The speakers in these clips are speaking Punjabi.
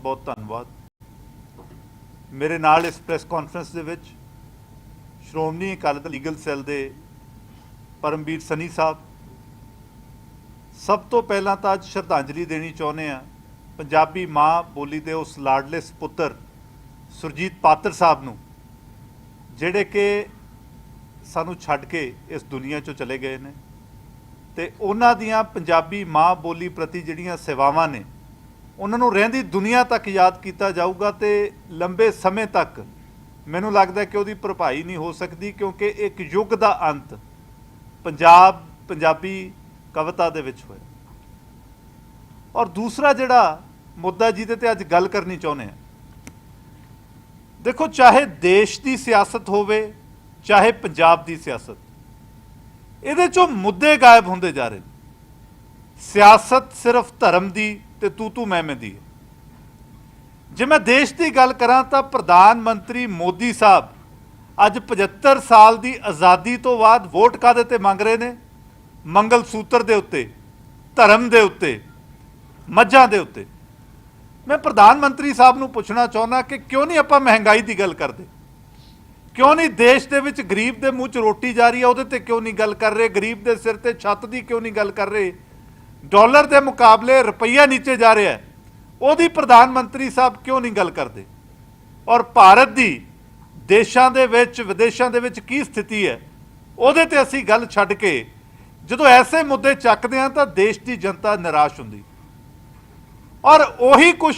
ਬਹੁਤ ਧੰਨਵਾਦ। ਮੇਰੇ ਨਾਲ ਇਸ ਪ੍ਰੈਸ ਕਾਨਫਰੰਸ ਦੇ ਵਿੱਚ ਸ਼੍ਰੋਮਣੀ ਅਕਾਲੀ ਦਲ ਲੀਗਲ ਸੈੱਲ ਦੇ ਪਰਮਵੀਰ ਸਨੀ ਸਾਹਿਬ। ਸਭ ਤੋਂ ਪਹਿਲਾਂ ਤਾਂ ਅੱਜ ਸ਼ਰਧਾਂਜਲੀ ਦੇਣੀ ਚਾਹੁੰਦੇ ਆ ਪੰਜਾਬੀ ਮਾਂ ਬੋਲੀ ਦੇ ਉਸ ਲਾਡਲੇ ਸੁਪੁੱਤਰ ਸੁਰਜੀਤ ਪਾਤਰ ਸਾਹਿਬ ਨੂੰ, ਜਿਹੜੇ ਕਿ ਸਾਨੂੰ ਛੱਡ ਕੇ ਇਸ ਦੁਨੀਆ ਚੋਂ ਚਲੇ ਗਏ ਨੇ। ਤੇ ਉਹਨਾਂ ਦੀਆਂ ਪੰਜਾਬੀ ਮਾਂ ਬੋਲੀ ਪ੍ਰਤੀ ਜਿਹੜੀਆਂ ਸੇਵਾਵਾਂ ਨੇ ਉਹਨਾਂ ਨੂੰ ਰਹਿੰਦੀ ਦੁਨੀਆ ਤੱਕ ਯਾਦ ਕੀਤਾ ਜਾਊਗਾ ਤੇ ਲੰਬੇ ਸਮੇਂ ਤੱਕ ਮੈਨੂੰ ਲੱਗਦਾ ਕਿ ਉਹਦੀ ਭਰਪਾਈ ਨਹੀਂ ਹੋ ਸਕਦੀ ਕਿਉਂਕਿ ਇੱਕ ਯੁੱਗ ਦਾ ਅੰਤ ਪੰਜਾਬ, ਪੰਜਾਬੀ ਕਵਿਤਾ ਦੇ ਵਿੱਚ ਹੋਇਆ। ਔਰ ਦੂਸਰਾ ਜਿਹੜਾ ਮੁੱਦਾ ਜਿਹਦੇ ਤੇ ਅੱਜ ਗੱਲ ਕਰਨੀ ਚਾਹੁੰਦੇ ਆ ਦੇਖੋ, ਚਾਹੇ ਦੇਸ਼ ਦੀ ਸਿਆਸਤ ਹੋਵੇ, ਚਾਹੇ ਪੰਜਾਬ ਦੀ ਸਿਆਸਤ, ਇਹਦੇ ਚੋਂ ਮੁੱਦੇ ਗਾਇਬ ਹੁੰਦੇ ਜਾ ਰਹੇ ਨੇ। ਸਿਆਸਤ ਸਿਰਫ ਧਰਮ ਦੀ ਤੇ ਤੂ ਤੂ ਮੈਂ ਮੈਂ ਦੀ। ਜੇ ਮੈਂ ਦੇਸ਼ ਦੀ ਗੱਲ ਕਰਾਂ ਤਾਂ ਪ੍ਰਧਾਨ ਮੰਤਰੀ ਮੋਦੀ ਸਾਹਿਬ ਅੱਜ 75 ਸਾਲ ਦੀ ਆਜ਼ਾਦੀ ਤੋਂ ਬਾਅਦ ਵੋਟ ਕਾਦੇ ਤੇ ਮੰਗ ਰਹੇ ਨੇ? ਮੰਗਲ ਸੂਤਰ ਦੇ ਉੱਤੇ, ਧਰਮ ਦੇ ਉੱਤੇ, ਮੱਝਾਂ ਦੇ ਉੱਤੇ। ਮੈਂ ਪ੍ਰਧਾਨ ਮੰਤਰੀ ਸਾਹਿਬ ਨੂੰ ਪੁੱਛਣਾ ਚਾਹੁੰਦਾ ਕਿ ਕਿਉਂ ਨਹੀਂ ਆਪਾਂ ਮਹਿੰਗਾਈ ਦੀ ਗੱਲ ਕਰਦੇ? ਕਿਉਂ ਨਹੀਂ ਦੇਸ਼ ਦੇ ਵਿੱਚ ਗਰੀਬ ਦੇ ਮੂੰਹ 'ਚ ਰੋਟੀ ਜਾ ਰਹੀ ਹੈ ਉਹਦੇ ਤੇ ਕਿਉਂ ਨਹੀਂ ਗੱਲ ਕਰ ਰਹੇ? ਗਰੀਬ ਦੇ ਸਿਰ ਤੇ ਛੱਤ ਦੀ ਕਿਉਂ ਨਹੀਂ ਗੱਲ ਕਰ ਰਹੇ? ਡਾਲਰ ਦੇ ਮੁਕਾਬਲੇ ਰੁਪਈਆ ਨੀਚੇ ਜਾ ਰਿਹਾ ਹੈ। ਉਹਦੀ ਪ੍ਰਧਾਨ ਮੰਤਰੀ ਸਾਹਿਬ ਕਿਉਂ ਨਹੀਂ ਗੱਲ ਕਰਦੇ? ਔਰ ਭਾਰਤ ਦੀ ਦੇਸ਼ਾਂ ਦੇ ਵਿੱਚ, ਵਿਦੇਸ਼ਾਂ ਦੇ ਵਿੱਚ ਕੀ ਸਥਿਤੀ ਹੈ? ਉਹਦੇ ਤੇ ਅਸੀਂ ਗੱਲ ਛੱਡ ਕੇ ਜਦੋਂ ਐਸੇ ਮੁੱਦੇ ਚੱਕਦੇ ਹਾਂ ਤਾਂ ਦੇਸ਼ ਦੀ ਜਨਤਾ ਨਿਰਾਸ਼ ਹੁੰਦੀ। ਔਰ ਉਹੀ ਕੁਝ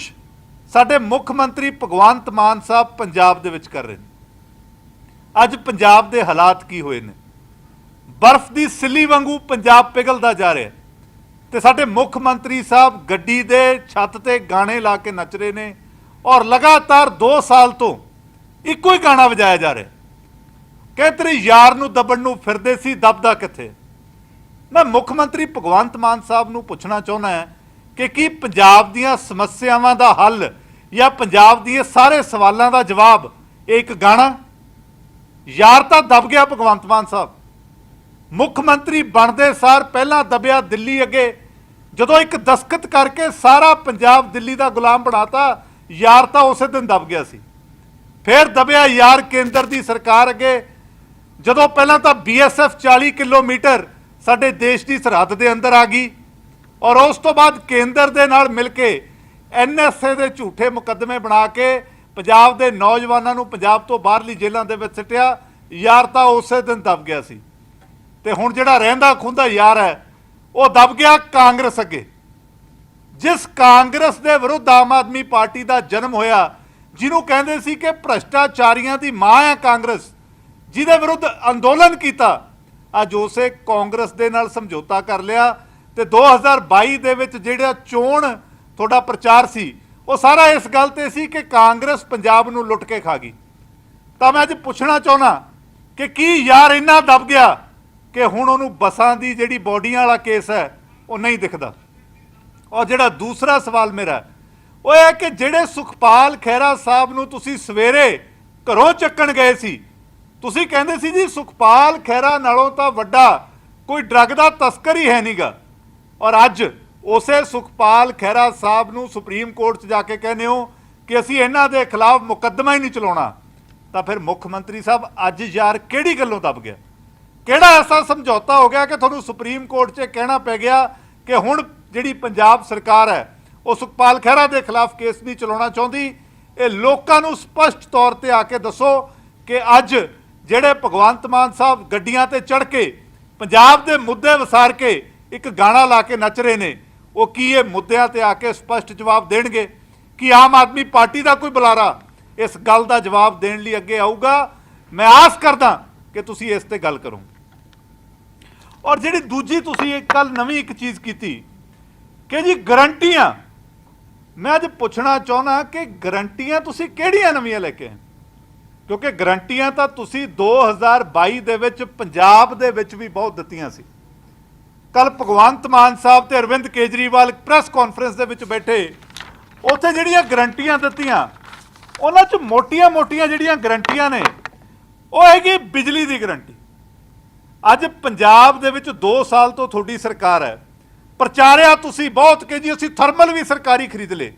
ਸਾਡੇ ਮੁੱਖ ਮੰਤਰੀ ਭਗਵੰਤ ਮਾਨ ਸਾਹਿਬ ਪੰਜਾਬ ਦੇ ਵਿੱਚ ਕਰ ਰਹੇ ਨੇ। ਅੱਜ ਪੰਜਾਬ ਦੇ ਹਾਲਾਤ ਕੀ ਹੋਏ ਨੇ? ਬਰਫ਼ ਦੀ ਸਿੱਲੀ ਵਾਂਗੂ ਪੰਜਾਬ ਪਿਘਲਦਾ ਜਾ ਰਿਹਾ ਹੈ। ਤੇ ਸਾਡੇ ਮੁੱਖ ਮੰਤਰੀ ਸਾਹਿਬ ਗੱਡੀ ਦੇ ਛੱਤ ਤੇ ਗਾਣੇ ਲਾ ਕੇ ਨੱਚ ਰਹੇ ਨੇ ਔਰ ਲਗਾਤਾਰ 2 ਸਾਲ ਤੋਂ ਇੱਕੋ ਹੀ ਗਾਣਾ ਵਜਾਇਆ ਜਾ ਰਿਹਾ। ਕਿ ਤੇਰੇ ਯਾਰ ਨੂੰ ਦਬਣ ਨੂੰ ਫਿਰਦੇ ਸੀ, ਦਬਦਾ ਕਿੱਥੇ? ਮੈਂ ਮੁੱਖ ਮੰਤਰੀ ਭਗਵੰਤ ਮਾਨ ਸਾਹਿਬ ਨੂੰ ਪੁੱਛਣਾ ਚਾਹੁੰਦਾ ਹਾਂ ਕਿ ਕੀ ਪੰਜਾਬ ਦੀਆਂ ਸਮੱਸਿਆਵਾਂ ਦਾ ਹੱਲ ਜਾਂ ਪੰਜਾਬ ਦੀਆਂ ਸਾਰੇ ਸਵਾਲਾਂ ਦਾ ਜਵਾਬ ਇਹ ਇੱਕ ਗਾਣਾ? ਯਾਰ ਤਾਂ ਦਬ ਗਿਆ ਭਗਵੰਤ ਮਾਨ ਸਾਹਿਬ। ਮੁੱਖ ਮੰਤਰੀ ਬਣਦੇ ਸਾਰ ਪਹਿਲਾਂ ਦਬਿਆ ਦਿੱਲੀ ਅੱਗੇ ਜਦੋਂ ਇੱਕ ਦਸਖਤ ਕਰਕੇ ਸਾਰਾ ਪੰਜਾਬ ਦਿੱਲੀ ਦਾ ਗੁਲਾਮ ਬਣਾਤਾ, ਯਾਰ ਤਾਂ ਉਸੇ ਦਿਨ ਦਬ ਗਿਆ ਸੀ। ਫਿਰ ਦਬਿਆ ਯਾਰ ਕੇਂਦਰ ਦੀ ਸਰਕਾਰ ਅੱਗੇ। ਜਦੋਂ ਪਹਿਲਾਂ ਤਾਂ ਬੀਐਸਐਫ 40 ਕਿਲੋਮੀਟਰ ਸਾਡੇ ਦੇਸ਼ ਦੀ ਸਰਹੱਦ ਦੇ ਅੰਦਰ ਆ ਗਈ ਔਰ ਉਸ ਤੋਂ ਬਾਅਦ ਕੇਂਦਰ ਦੇ ਨਾਲ ਮਿਲ ਕੇ ਐਨਐਸਏ ਦੇ ਝੂਠੇ ਮੁਕੱਦਮੇ ਬਣਾ ਕੇ ਪੰਜਾਬ ਦੇ ਨੌਜਵਾਨਾਂ ਨੂੰ ਪੰਜਾਬ ਤੋਂ ਬਾਹਰਲੀ ਜੇਲ੍ਹਾਂ ਦੇ ਵਿੱਚ ਸਿੱਟਿਆ, ਯਾਰ ਤਾਂ ਉਸੇ ਦਿਨ ਦਬ ਗਿਆ ਸੀ। ਤੇ ਹੁਣ ਜਿਹੜਾ ਰਹਿੰਦਾ ਖੁੰਦਾ ਯਾਰ ਹੈ ਉਹ ਦਬ ਗਿਆ ਕਾਂਗਰਸ ਅੱਗੇ। ਜਿਸ ਕਾਂਗਰਸ ਦੇ ਵਿਰੁੱਧ ਆਮ ਆਦਮੀ ਪਾਰਟੀ ਦਾ ਜਨਮ ਹੋਇਆ, ਜਿਹਨੂੰ ਕਹਿੰਦੇ ਸੀ ਕਿ ਭ੍ਰਸ਼ਟਾਚਾਰੀਆਂ ਦੀ ਮਾਂ ਹੈ ਕਾਂਗਰਸ, ਜਿਹਦੇ ਵਿਰੁੱਧ ਅੰਦੋਲਨ ਕੀਤਾ, ਅੱਜ ਉਸੇ ਕਾਂਗਰਸ ਦੇ ਨਾਲ ਸਮਝੌਤਾ ਕਰ ਲਿਆ ਤੇ 2022 ਦੇ ਵਿੱਚ ਜਿਹੜਾ ਚੋਣ ਤੁਹਾਡਾ ਪ੍ਰਚਾਰ ਸੀ, ਉਹ ਸਾਰਾ ਇਸ ਗੱਲ ਤੇ ਸੀ ਕਿ ਕਾਂਗਰਸ ਪੰਜਾਬ ਨੂੰ ਲੁੱਟ ਕੇ ਖਾ ਗਈ। ਤਾਂ ਮੈਂ ਅੱਜ ਪੁੱਛਣਾ ਚਾਹੁੰਦਾ ਕਿ ਕੀ ਯਾਰ ਇੰਨਾ ਦਬ ਗਿਆ ਕਿ ਹੁਣ ਉਹਨੂੰ ਬਸਾਂ ਦੀ ਜਿਹੜੀ ਬੋਡੀਆਂ ਵਾਲਾ ਕੇਸ ਹੈ, ਉਹ ਨਹੀਂ ਦਿਖਦਾ। ਔਰ ਜਿਹੜਾ ਦੂਸਰਾ ਸਵਾਲ ਮੇਰਾ ਉਹ ਇਹ ਹੈ ਕਿ ਜਿਹੜੇ ਸੁਖਪਾਲ ਖਹਿਰਾ ਸਾਹਿਬ ਨੂੰ ਤੁਸੀਂ ਸਵੇਰੇ ਘਰੋਂ ਚੱਕਣ ਗਏ ਸੀ, ਤੁਸੀਂ ਕਹਿੰਦੇ ਸੀ ਜੀ ਸੁਖਪਾਲ ਖਹਿਰਾ ਨਾਲੋਂ ਤਾਂ ਵੱਡਾ ਕੋਈ ਡਰੱਗ ਦਾ ਤਸਕਰ ਹੀ ਹੈ ਨਹੀਂਗਾ ਔਰ ਅੱਜ ਉਸੇ ਸੁਖਪਾਲ ਖਹਿਰਾ ਸਾਹਿਬ ਨੂੰ ਸੁਪਰੀਮ ਕੋਰਟ 'ਚ ਜਾ ਕੇ ਕਹਿੰਦੇ ਹੋ ਕਿ ਅਸੀਂ ਇਹਨਾਂ ਦੇ ਖਿਲਾਫ ਮੁਕੱਦਮਾ ਹੀ ਨਹੀਂ ਚਲਾਉਣਾ। ਤਾਂ ਫਿਰ ਮੁੱਖ ਮੰਤਰੀ ਸਾਹਿਬ ਅੱਜ ਯਾਰ ਕਿਹੜੀ ਗੱਲੋਂ ਦੱਬ ਗਿਆ? ਕਿਹੜਾ ਐਸਾ ਸਮਝੌਤਾ ਹੋ ਗਿਆ ਕਿ ਤੁਹਾਨੂੰ ਸੁਪਰੀਮ ਕੋਰਟ 'ਚ ਕਹਿਣਾ ਪੈ ਗਿਆ ਕਿ ਹੁਣ ਜਿਹੜੀ ਪੰਜਾਬ ਸਰਕਾਰ ਹੈ, ਉਹ ਸੁਖਪਾਲ ਖਹਿਰਾ ਦੇ ਖਿਲਾਫ ਕੇਸ ਨਹੀਂ ਚਲਾਉਣਾ ਚਾਹੁੰਦੀ? ਇਹ ਲੋਕਾਂ ਨੂੰ ਸਪਸ਼ਟ ਤੌਰ ਤੇ ਆ ਕੇ ਦੱਸੋ ਕਿ ਅੱਜ ਜਿਹੜੇ ਭਗਵੰਤ ਮਾਨ ਸਾਹਿਬ ਗੱਡੀਆਂ ਤੇ ਚੜ ਕੇ ਪੰਜਾਬ ਦੇ ਮੁੱਦੇ ਵਿਸਾਰ ਕੇ ਇੱਕ ਗਾਣਾ ਲਾ ਕੇ ਨੱਚ ਰਹੇ ਨੇ, ਉਹ ਕੀ ਇਹ ਮੁੱਦਿਆਂ ਤੇ ਆ ਕੇ ਸਪਸ਼ਟ ਜਵਾਬ ਦੇਣਗੇ? ਕਿ ਆਮ ਆਦਮੀ ਪਾਰਟੀ ਦਾ ਕੋਈ ਬੁਲਾਰਾ ਇਸ ਗੱਲ ਦਾ ਜਵਾਬ ਦੇਣ ਲਈ ਅੱਗੇ ਆਊਗਾ? ਮੈਂ ਆਸ ਕਰਦਾ ਕਿ ਤੁਸੀਂ ਇਸ ਤੇ ਗੱਲ ਕਰੋ ਔਰ ਜਿਹੜੀ ਦੂਜੀ ਤੁਸੀਂ ਇੱਕ ਕੱਲ ਨਵੀਂ ਇੱਕ ਚੀਜ਼ ਕੀਤੀ ਕਿ ਜੀ ਗਰੰਟੀਆਂ, ਮੈਂ ਅੱਜ ਪੁੱਛਣਾ ਚਾਹੁੰਦਾ ਕਿ ਗਰੰਟੀਆਂ ਤੁਸੀਂ ਕਿਹੜੀਆਂ ਨਵੀਆਂ ਲੈ ਕੇ ਆਏ? ਕਿਉਂਕਿ ਗਰੰਟੀਆਂ ਤਾਂ ਤੁਸੀਂ 2022 ਦੇ ਵਿੱਚ, ਪੰਜਾਬ ਦੇ ਵਿੱਚ ਵੀ ਬਹੁਤ ਦਿੱਤੀਆਂ ਸੀ। ਕੱਲ ਭਗਵੰਤ ਮਾਨ ਸਾਹਿਬ ਤੇ ਅਰਵਿੰਦ ਕੇਜਰੀਵਾਲ ਪ੍ਰੈਸ ਕਾਨਫਰੰਸ ਦੇ ਵਿੱਚ ਬੈਠੇ, ਉੱਥੇ ਜਿਹੜੀਆਂ ਗਰੰਟੀਆਂ ਦਿੱਤੀਆਂ, ਉਹਨਾਂ 'ਚ ਮੋਟੀਆਂ-ਮੋਟੀਆਂ ਜਿਹੜੀਆਂ ਗਰੰਟੀਆਂ ਨੇ, ਉਹ ਹੈਗੀ ਬਿਜਲੀ ਦੀ ਗਰੰਟੀ। ਅੱਜ ਪੰਜਾਬ ਦੇ ਵਿੱਚ 2 ਸਾਲ ਤੋਂ ਤੁਹਾਡੀ ਸਰਕਾਰ ਹੈ। ਪ੍ਰਚਾਰਿਆ ਤੁਸੀਂ ਬਹੁਤ ਕਿ ਜੀ, ਅਸੀਂ ਥਰਮਲ ਵੀ ਸਰਕਾਰੀ ਖਰੀਦ ਲੇ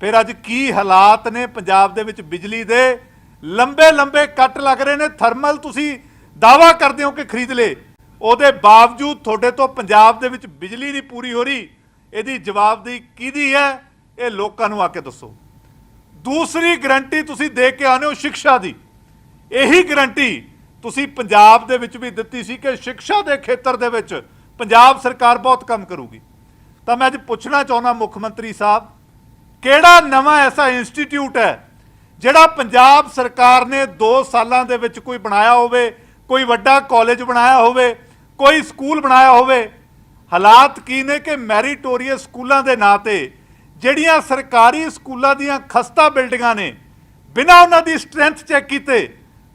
ਫਿਰ ਅੱਜ ਕੀ ਹਾਲਾਤ ਨੇ ਪੰਜਾਬ ਦੇ ਵਿੱਚ ਬਿਜਲੀ ਦੇ? ਲੰਬੇ ਲੰਬੇ ਕੱਟ ਲੱਗ ਰਹੇ ਨੇ। ਥਰਮਲ ਤੁਸੀਂ ਦਾਵਾ ਕਰਦੇ ਹੋ ਕਿ ਖਰੀਦ ਲੇ ਉਹਦੇ ਬਾਵਜੂਦ ਤੁਹਾਡੇ ਤੋਂ ਪੰਜਾਬ ਦੇ ਵਿੱਚ ਬਿਜਲੀ ਨਹੀਂ ਪੂਰੀ ਹੋ ਰਹੀ। ਇਹਦੀ ਜਵਾਬਦੇਹੀ ਕਿਹਦੀ ਹੈ? ਇਹ ਲੋਕਾਂ ਨੂੰ ਆ ਕੇ ਦੱਸੋ। ਦੂਸਰੀ ਗਰੰਟੀ ਤੁਸੀਂ ਦੇ ਕੇ ਆਨੇ ਹੋ ਸਿੱਖਿਆ ਦੀ। ਇਹੀ ਗਰੰਟੀ ਤੁਸੀਂ ਪੰਜਾਬ ਦੇ ਵਿੱਚ ਵੀ ਦਿੱਤੀ ਸੀ ਕਿ ਸਿੱਖਿਆ ਦੇ ਖੇਤਰ ਦੇ ਵਿੱਚ ਪੰਜਾਬ ਸਰਕਾਰ ਬਹੁਤ ਕੰਮ ਕਰੂਗੀ। ਤਾਂ ਮੈਂ ਅੱਜ ਪੁੱਛਣਾ ਚਾਹੁੰਦਾ ਮੁੱਖ ਮੰਤਰੀ ਸਾਹਿਬ, ਕਿਹੜਾ ਨਵਾਂ ਐਸਾ ਇੰਸਟੀਚਿਊਟ ਹੈ ਜਿਹੜਾ ਪੰਜਾਬ ਸਰਕਾਰ ਨੇ 2 ਸਾਲਾਂ ਦੇ ਵਿੱਚ ਕੋਈ ਬਣਾਇਆ ਹੋਵੇ, ਕੋਈ ਵੱਡਾ ਕਾਲਜ ਬਣਾਇਆ ਹੋਵੇ, ਕੋਈ ਸਕੂਲ ਬਣਾਇਆ ਹੋਵੇ? ਹਾਲਾਤ ਕੀ ਨੇ ਕਿ ਮੈਰੀਟੋਰੀਅਸ ਸਕੂਲਾਂ ਦੇ ਨਾਂ ਤੇ ਜਿਹੜੀਆਂ ਸਰਕਾਰੀ ਸਕੂਲਾਂ ਦੀਆਂ ਖਸਤਾ ਬਿਲਡਿੰਗਾਂ ਨੇ, ਬਿਨਾਂ ਉਹਨਾਂ ਦੀ ਸਟਰੈਂਥ ਚੈੱਕ ਕੀਤੇ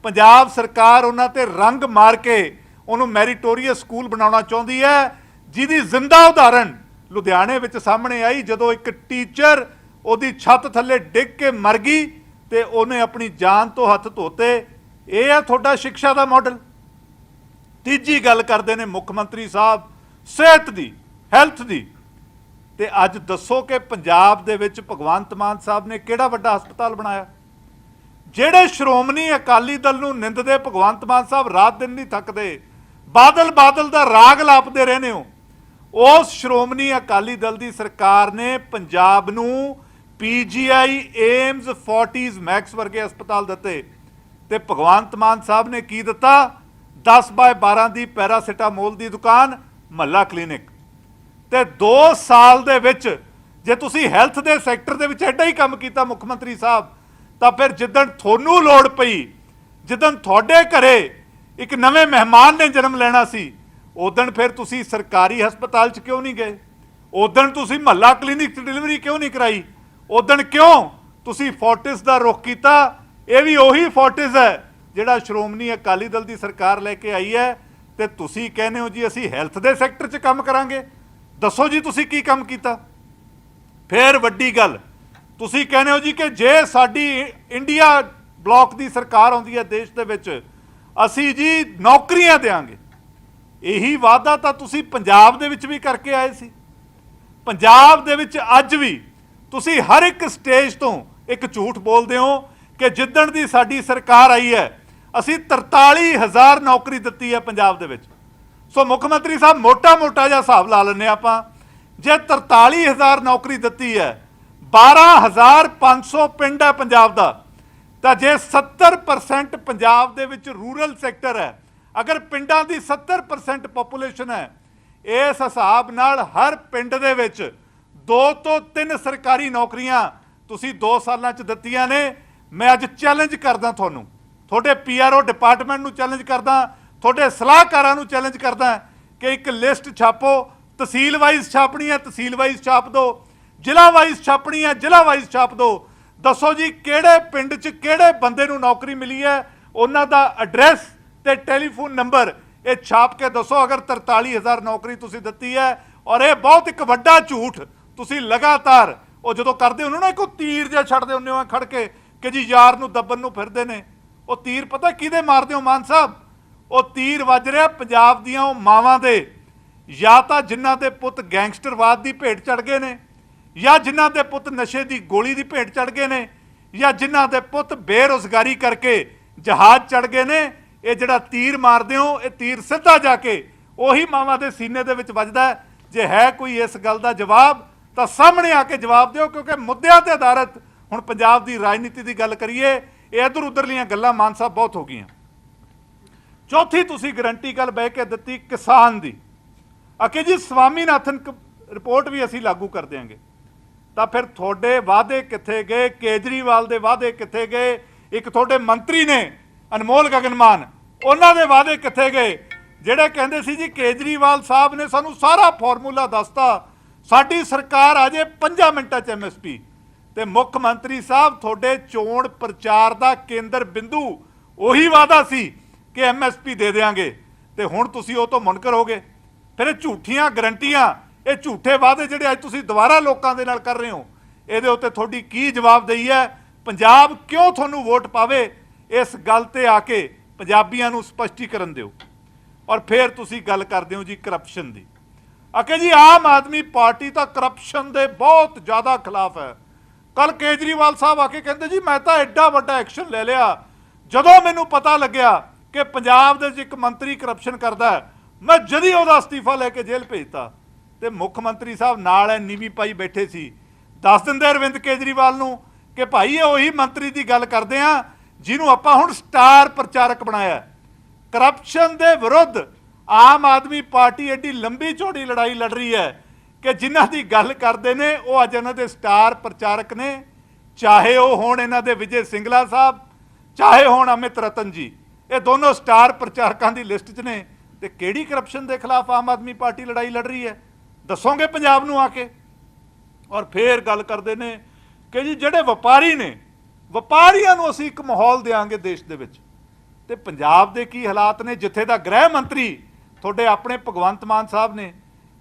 ਪੰਜਾਬ ਸਰਕਾਰ ਉਹਨਾਂ ਤੇ ਰੰਗ ਮਾਰ ਕੇ ਉਹਨੂੰ ਮੈਰੀਟੋਰੀਅਸ ਸਕੂਲ ਬਣਾਉਣਾ ਚਾਹੁੰਦੀ ਹੈ, ਜਿਹਦੀ ਜ਼ਿੰਦਾ ਉਦਾਹਰਣ ਲੁਧਿਆਣੇ ਵਿੱਚ ਸਾਹਮਣੇ ਆਈ, ਜਦੋਂ ਇੱਕ ਟੀਚਰ ਉਹਦੀ ਛੱਤ ਥੱਲੇ ਡਿੱਗ ਕੇ ਮਰ ਗਈ ਤੇ ਉਹਨੇ ਆਪਣੀ ਜਾਨ ਤੋਂ ਹੱਥ ਧੋਤੇ। ਇਹ ਆ ਤੁਹਾਡਾ ਸਿੱਖਿਆ ਦਾ ਮਾਡਲ ਤੀਜੀ ਗੱਲ ਕਰਦੇ ਨੇ ਮੁੱਖ ਮੰਤਰੀ ਸਾਹਿਬ, ਸਿਹਤ ਦੀ ਹੈਲਥ ਦੀ। ਤੇ ਅੱਜ ਦੱਸੋ ਕਿ ਪੰਜਾਬ ਦੇ ਵਿੱਚ ਭਗਵੰਤ ਮਾਨ ਸਾਹਿਬ ਨੇ ਕਿਹੜਾ ਵੱਡਾ ਹਸਪਤਾਲ ਬਣਾਇਆ? ਜਿਹੜੇ ਸ਼੍ਰੋਮਣੀ ਅਕਾਲੀ ਦਲ ਨੂੰ ਨਿੰਦਦੇ ਭਗਵੰਤ ਮਾਨ ਸਾਹਿਬ ਰਾਤ ਦਿਨ ਨਹੀਂ ਥੱਕਦੇ, ਬਾਦਲ ਬਾਦਲ ਦਾ ਰਾਗ ਲਾਪਦੇ ਰਹਿੰਦੇ ਹੋ। ਉਸ ਸ਼੍ਰੋਮਣੀ ਅਕਾਲੀ ਦਲ ਦੀ ਸਰਕਾਰ ਨੇ ਪੰਜਾਬ ਨੂੰ ਪੀਜੀਆਈ ਏਮਜ਼ 40s ਮੈਕਸ ਵਰਗੇ ਹਸਪਤਾਲ ਦਿੱਤੇ ਤੇ ਭਗਵੰਤ ਮਾਨ ਸਾਹਿਬ ਨੇ ਕੀ ਦਿੱਤਾ? 10 ਬਾਏ 12 ਦੀ ਪੈਰਾਸੀਟਾਮੋਲ ਦੀ ਦੁਕਾਨ, ਮਹੱਲਾ ਕਲੀਨਿਕ। ਤੇ 2 ਸਾਲ ਦੇ ਵਿੱਚ ਜੇ ਤੁਸੀਂ ਹੈਲਥ ਦੇ ਸੈਕਟਰ ਦੇ ਵਿੱਚ ਐਡਾ ਹੀ ਕੰਮ ਕੀਤਾ ਮੁੱਖ ਮੰਤਰੀ ਸਾਹਿਬ ਤਾਂ ਫਿਰ ਜਿੱਦਣ ਤੁਹਾਨੂੰ ਲੋੜ ਪਈ, ਜਿੱਦਣ ਤੁਹਾਡੇ ਘਰੇ ਇੱਕ ਨਵੇਂ ਮਹਿਮਾਨ ਨੇ ਜਨਮ ਲੈਣਾ ਸੀ ਉਦਣ ਫਿਰ ਤੁਸੀਂ ਸਰਕਾਰੀ ਹਸਪਤਾਲ 'ਚ ਕਿਉਂ ਨਹੀਂ ਗਏ? ਉਦਣ ਤੁਸੀਂ ਮਹੱਲਾ ਕਲੀਨਿਕ 'ਚ ਡਿਲੀਵਰੀ ਕਿਉਂ ਨਹੀਂ ਕਰਾਈ? ਉਦਣ ਕਿਉਂ ਤੁਸੀਂ ਫੋਰਟਿਸ ਦਾ ਰੁਖ ਕੀਤਾ? ਇਹ ਵੀ ਉਹੀ ਫੋਰਟਿਸ ਹੈ ਜਿਹੜਾ ਸ਼੍ਰੋਮਣੀ ਅਕਾਲੀ ਦਲ ਦੀ ਸਰਕਾਰ ਲੈ ਕੇ ਆਈ ਹੈ ਤੇ ਤੁਸੀਂ ਕਹਿੰਦੇ ਹੋ ਜੀ ਅਸੀਂ ਹੈਲਥ ਦੇ ਸੈਕਟਰ 'ਚ ਕੰਮ ਕਰਾਂਗੇ। ਦੱਸੋ ਜੀ ਤੁਸੀਂ ਕੀ ਕੰਮ ਕੀਤਾ? ਫੇਰ ਵੱਡੀ ਗੱਲ ਤੁਸੀਂ ਕਹਿੰਦੇ ਹੋ ਜੀ ਕਿ ਜੇ ਸਾਡੀ ਇੰਡੀਆ ਬਲਾਕ ਦੀ ਸਰਕਾਰ ਆਉਂਦੀ ਹੈ ਦੇਸ਼ ਦੇ ਵਿੱਚ, ਅਸੀਂ ਜੀ ਨੌਕਰੀਆਂ ਦੇਾਂਗੇ ਇਹੀ ਵਾਅਦਾ ਤਾਂ ਤੁਸੀਂ ਪੰਜਾਬ ਦੇ ਵਿੱਚ ਵੀ ਕਰਕੇ ਆਏ ਸੀ। ਪੰਜਾਬ ਦੇ ਵਿੱਚ ਅੱਜ ਵੀ ਤੁਸੀਂ ਹਰ ਇੱਕ ਸਟੇਜ ਤੋਂ ਇੱਕ ਝੂਠ ਬੋਲਦੇ ਹੋ ਕਿ ਜਿੱਦਣ ਦੀ ਸਾਡੀ ਸਰਕਾਰ ਆਈ ਹੈ, ਅਸੀਂ 43000 ਨੌਕਰੀ ਦਿੱਤੀ ਹੈ ਪੰਜਾਬ ਦੇ ਵਿੱਚ। ਸੋ ਮੁੱਖ ਮੰਤਰੀ ਸਾਹਿਬ, ਮੋਟਾ-ਮੋਟਾ ਜਿਹਾ ਹਿਸਾਬ ਲਾ ਲੈਂਦੇ ਹਾਂ ਆਪਾਂ। ਜੇ 43000 ਨੌਕਰੀ ਦਿੱਤੀ ਹੈ 12500 ਪਿੰਡ ਹੈ ਪੰਜਾਬ ਦਾ। ਤਾਂ ਜੇ 70% ਪੰਜਾਬ ਦੇ ਵਿੱਚ ਰੂਰਲ ਸੈਕਟਰ ਹੈ, ਅਗਰ ਪਿੰਡਾਂ ਦੀ 70% ਪੋਪੂਲੇਸ਼ਨ ਹੈ, ਇਸ ਹਿਸਾਬ ਨਾਲ ਹਰ ਪਿੰਡ ਦੇ ਵਿੱਚ ਦੋ ਤੋਂ ਤਿੰਨ ਸਰਕਾਰੀ ਨੌਕਰੀਆਂ ਤੁਸੀਂ 2 ਸਾਲਾਂ 'ਚ ਦਿੱਤੀਆਂ ਨੇ। ਮੈਂ ਅੱਜ ਚੈਲੰਜ ਕਰਦਾ ਤੁਹਾਨੂੰ। ਤੁਹਾਡੇ ਪੀਆਰਓ ਡਿਪਾਰਟਮੈਂਟ ਨੂੰ ਚੈਲੰਜ ਕਰਦਾ, ਤੁਹਾਡੇ ਸਲਾਹਕਾਰਾਂ ਨੂੰ ਚੈਲੰਜ ਕਰਦਾ ਕਿ ਇੱਕ ਲਿਸਟ ਛਾਪੋ। ਤਹਿਸੀਲ ਵਾਈਜ਼ ਛਾਪਣੀ ਹੈ, ਤਹਿਸੀਲ ਵਾਈਜ਼ ਛਾਪ ਦਿਓ। ਜ਼ਿਲ੍ਹਾ ਵਾਈਜ਼ ਛਾਪਣੀ ਹੈ, ਜ਼ਿਲ੍ਹਾ ਵਾਈਜ਼ ਛਾਪ ਦਿਓ। ਦੱਸੋ ਜੀ, ਕਿਹੜੇ ਪਿੰਡ 'ਚ ਕਿਹੜੇ ਬੰਦੇ ਨੂੰ ਨੌਕਰੀ ਮਿਲੀ ਹੈ? ਉਹਨਾਂ ਦਾ ਐਡਰੈਸ ਤੇ ਟੈਲੀਫੋਨ ਨੰਬਰ ਇਹ ਛਾਪ ਕੇ ਦੱਸੋ। ਅਗਰ 43000 ਨੌਕਰੀ ਤੁਸੀਂ ਦਿੱਤੀ ਹੈ ਔਰ ਇਹ ਬਹੁਤ ਇੱਕ ਵੱਡਾ ਝੂਠ, ਤੁਸੀਂ ਲਗਾਤਾਰ, ਉਹ ਜਦੋਂ ਕਰਦੇ ਹੋ ਨਾ ਇੱਕ ਉਹ ਤੀਰ ਜਿਹਾ ਛੱਡਦੇ ਹੁੰਦੇ ਹੋ ਖੜ ਕੇ ਕਿ ਜੀ ਯਾਰ ਨੂੰ ਦੱਬਣ ਨੂੰ ਫਿਰਦੇ ਨੇ। ਉਹ ਤੀਰ ਪਤਾ ਕਿਹਦੇ ਮਾਰਦੇ ਹੋ, ਮਾਨ ਸਾਹਿਬ? ਉਹ ਤੀਰ ਵੱਜ ਰਿਹਾ ਪੰਜਾਬ ਦੀਆਂ ਉਹ ਮਾਵਾਂ ਦੇ। ਜਾਂ ਤਾਂ ਜਿਨ੍ਹਾਂ ਦੇ ਪੁੱਤ ਗੈਂਗਸਟਰਵਾਦ ਦੀ ਭੇਟ ਚੜ ਗਏ ਨੇ। ਜਾਂ ਜਿਨ੍ਹਾਂ ਦੇ ਪੁੱਤ ਨਸ਼ੇ ਦੀ ਗੋਲੀ ਦੀ ਭੇਟ ਚੜ ਗਏ ਨੇ, ਜਾਂ ਜਿਨ੍ਹਾਂ ਦੇ ਪੁੱਤ ਬੇਰੁਜ਼ਗਾਰੀ ਕਰਕੇ ਜਹਾਜ਼ ਚੜ ਗਏ ਨੇ, ਇਹ ਜਿਹੜਾ ਤੀਰ ਮਾਰਦੇ ਹੋ, ਇਹ ਤੀਰ ਸਿੱਧਾ ਜਾ ਕੇ ਉਹੀ ਮਾਵਾਂ ਦੇ ਸੀਨੇ ਦੇ ਵਿੱਚ ਵੱਜਦਾ ਜੇ ਹੈ ਕੋਈ ਇਸ ਗੱਲ ਦਾ ਜਵਾਬ, ਤਾਂ ਸਾਹਮਣੇ ਆ ਕੇ ਜਵਾਬ ਦਿਓ, ਕਿਉਂਕਿ ਮੁੱਦਿਆਂ ਤੇ ਆਧਾਰਿਤ ਹੁਣ ਪੰਜਾਬ ਦੀ ਰਾਜਨੀਤੀ ਦੀ ਗੱਲ ਕਰੀਏ, ਇਹ ਇਧਰ ਉਧਰਲੀਆਂ ਗੱਲਾਂ ਮਾਨ ਸਾਹਿਬ ਬਹੁਤ ਹੋ ਗਈਆਂ। ਚੌਥੀ ਤੁਸੀਂ ਗਰੰਟੀ ਗੱਲ ਬਹਿ ਕੇ ਦਿੱਤੀ ਕਿਸਾਨ ਦੀ। ਅਕੇ ਜੀ, ਸਵਾਮੀਨਾਥਨ ਕ- ਰਿਪੋਰਟ ਵੀ ਅਸੀਂ ਲਾਗੂ ਕਰ ਦਿਆਂਗੇ। ਤਾਂ ਫਿਰ ਤੁਹਾਡੇ ਵਾਅਦੇ ਕਿੱਥੇ ਗਏ? ਕੇਜਰੀਵਾਲ ਦੇ ਵਾਅਦੇ ਕਿੱਥੇ ਗਏ? ਇੱਕ ਤੁਹਾਡੇ ਮੰਤਰੀ ਨੇ, ਅਨਮੋਲ ਗਗਨਮਾਨ, ਉਹਨਾਂ ਦੇ ਵਾਅਦੇ ਕਿੱਥੇ ਗਏ? ਜਿਹੜੇ ਕਹਿੰਦੇ ਸੀ ਜੀ ਕੇਜਰੀਵਾਲ ਸਾਹਿਬ ਨੇ ਸਾਨੂੰ ਸਾਰਾ ਫਾਰਮੂਲਾ ਦੱਸਤਾ। ਸਾਡੀ ਸਰਕਾਰ ਆ ਜੇ 5 ਮਿੰਟਾਂ ਚ ਐਮਐਸਪੀ ਤੇ ਮੁੱਖ ਮੰਤਰੀ ਸਾਹਿਬ, ਤੁਹਾਡੇ ਚੋਣ ਪ੍ਰਚਾਰ ਦਾ ਕੇਂਦਰ ਬਿੰਦੂ, ਉਹੀ ਵਾਅਦਾ ਸੀ ਕਿ ਐਮਐਸਪੀ ਦੇ ਦੇਾਂਗੇ ਤੇ ਹੁਣ ਤੁਸੀਂ ਉਹ ਤੋਂ ਮੁਨਕਰ ਹੋ ਗਏ ਫਿਰ ਇਹ ਝੂਠੀਆਂ ਗਰੰਟੀਆਂ ਇਹ ਝੂਠੇ ਵਾਅਦੇ ਜਿਹੜੇ ਅੱਜ ਤੁਸੀਂ ਦੁਬਾਰਾ ਲੋਕਾਂ ਦੇ ਨਾਲ ਕਰ ਰਹੇ ਹੋ, ਇਹਦੇ ਉੱਤੇ ਤੁਹਾਡੀ ਕੀ ਜਵਾਬਦੇਹੀ ਹੈ? ਪੰਜਾਬ ਕਿਉਂ ਤੁਹਾਨੂੰ ਵੋਟ ਪਾਵੇ? ਇਸ ਗੱਲ ਤੇ ਆ ਕੇ ਪੰਜਾਬੀਆਂ ਨੂੰ ਸਪਸ਼ਟੀਕਰਨ ਦਿਓ। ਔਰ ਫਿਰ ਤੁਸੀਂ ਗੱਲ ਕਰਦੇ ਹੋ ਜੀ ਕਰਪਸ਼ਨ ਦੀ। ਅਕੇ ਜੀ, ਆਮ ਆਦਮੀ ਪਾਰਟੀ ਤਾਂ ਕਰਪਸ਼ਨ ਦੇ ਬਹੁਤ ਜ਼ਿਆਦਾ ਖਿਲਾਫ ਹੈ। ਕੱਲ ਕੇਜਰੀਵਾਲ ਸਾਹਿਬ ਆ ਕੇ ਕਹਿੰਦੇ, ਜੀ, ਮੈਂ ਤਾਂ ਐਡਾ ਵੱਡਾ ਐਕਸ਼ਨ ਲੈ ਲਿਆ। ਜਦੋਂ ਮੈਨੂੰ ਪਤਾ ਲੱਗਿਆ ਕਿ ਪੰਜਾਬ ਦੇ ਵਿੱਚ ਇੱਕ ਮੰਤਰੀ ਕਰਪਸ਼ਨ ਕਰਦਾ ਮੈਂ ਜਦੀ ਉਹਦਾ ਅਸਤੀਫਾ ਲੈ ਕੇ ਜੇਲ੍ਹ ਭੇਜਤਾ। ਤੇ ਮੁੱਖ ਮੰਤਰੀ ਸਾਹਿਬ ਨਾਲ ਐ ਨੀਵੀਂ ਪਾਈ ਬੈਠੇ ਸੀ। ਦੱਸ ਦਿੰਦੇ ਅਰਵਿੰਦ ਕੇਜਰੀਵਾਲ ਨੂੰ ਕਿ ਭਾਈ ਇਹ ਉਹੀ ਮੰਤਰੀ ਦੀ ਗੱਲ ਕਰਦੇ ਆ, ਜਿਹਨੂੰ ਆਪਾਂ ਹੁਣ ਸਟਾਰ ਪ੍ਰਚਾਰਕ ਬਣਾਇਆ ਕਰਪਸ਼ਨ ਦੇ ਵਿਰੁੱਧ ਆਮ ਆਦਮੀ ਪਾਰਟੀ ਐਡੀ ਲੰਬੀ ਚੌੜੀ ਲੜਾਈ ਲੜ ਰਹੀ ਹੈ ਕਿ ਜਿਨ੍ਹਾਂ ਦੀ ਗੱਲ ਕਰਦੇ ਨੇ, ਉਹ ਅੱਜ ਇਹਨਾਂ ਦੇ ਸਟਾਰ ਪ੍ਰਚਾਰਕ ਨੇ। ਚਾਹੇ ਉਹ ਹੋਣ ਇਹਨਾਂ ਦੇ ਵਿਜੇ ਸਿੰਗਲਾ ਸਾਹਿਬ, ਚਾਹੇ ਹੋਣ ਅਮਿਤ ਰਤਨ ਜੀ। ਇਹ ਦੋਨੋਂ ਸਟਾਰ ਪ੍ਰਚਾਰਕਾਂ ਦੀ ਲਿਸਟ 'ਚ ਨੇ ਤੇ ਕਿਹੜੀ ਕਰਪਸ਼ਨ ਦੇ ਖਿਲਾਫ ਆਮ ਆਦਮੀ ਪਾਰਟੀ ਲੜਾਈ ਲੜ ਰਹੀ ਹੈ? ਦੱਸੋਗੇ ਪੰਜਾਬ ਨੂੰ ਆ ਕੇ? ਔਰ ਫੇਰ ਗੱਲ ਕਰਦੇ ਨੇ ਕਿ ਜੀ ਜਿਹੜੇ ਵਪਾਰੀ ਨੇ, ਵਪਾਰੀਆਂ ਨੂੰ ਅਸੀਂ ਇੱਕ ਮਾਹੌਲ ਦੇਾਂਗੇ ਦੇਸ਼ ਦੇ ਵਿੱਚ। ਤੇ ਪੰਜਾਬ ਦੇ ਕੀ ਹਾਲਾਤ ਨੇ? ਜਿੱਥੇ ਦਾ ਗ੍ਰਹਿ ਮੰਤਰੀ ਤੁਹਾਡੇ ਆਪਣੇ ਭਗਵੰਤ ਮਾਨ ਸਾਹਿਬ ਨੇ,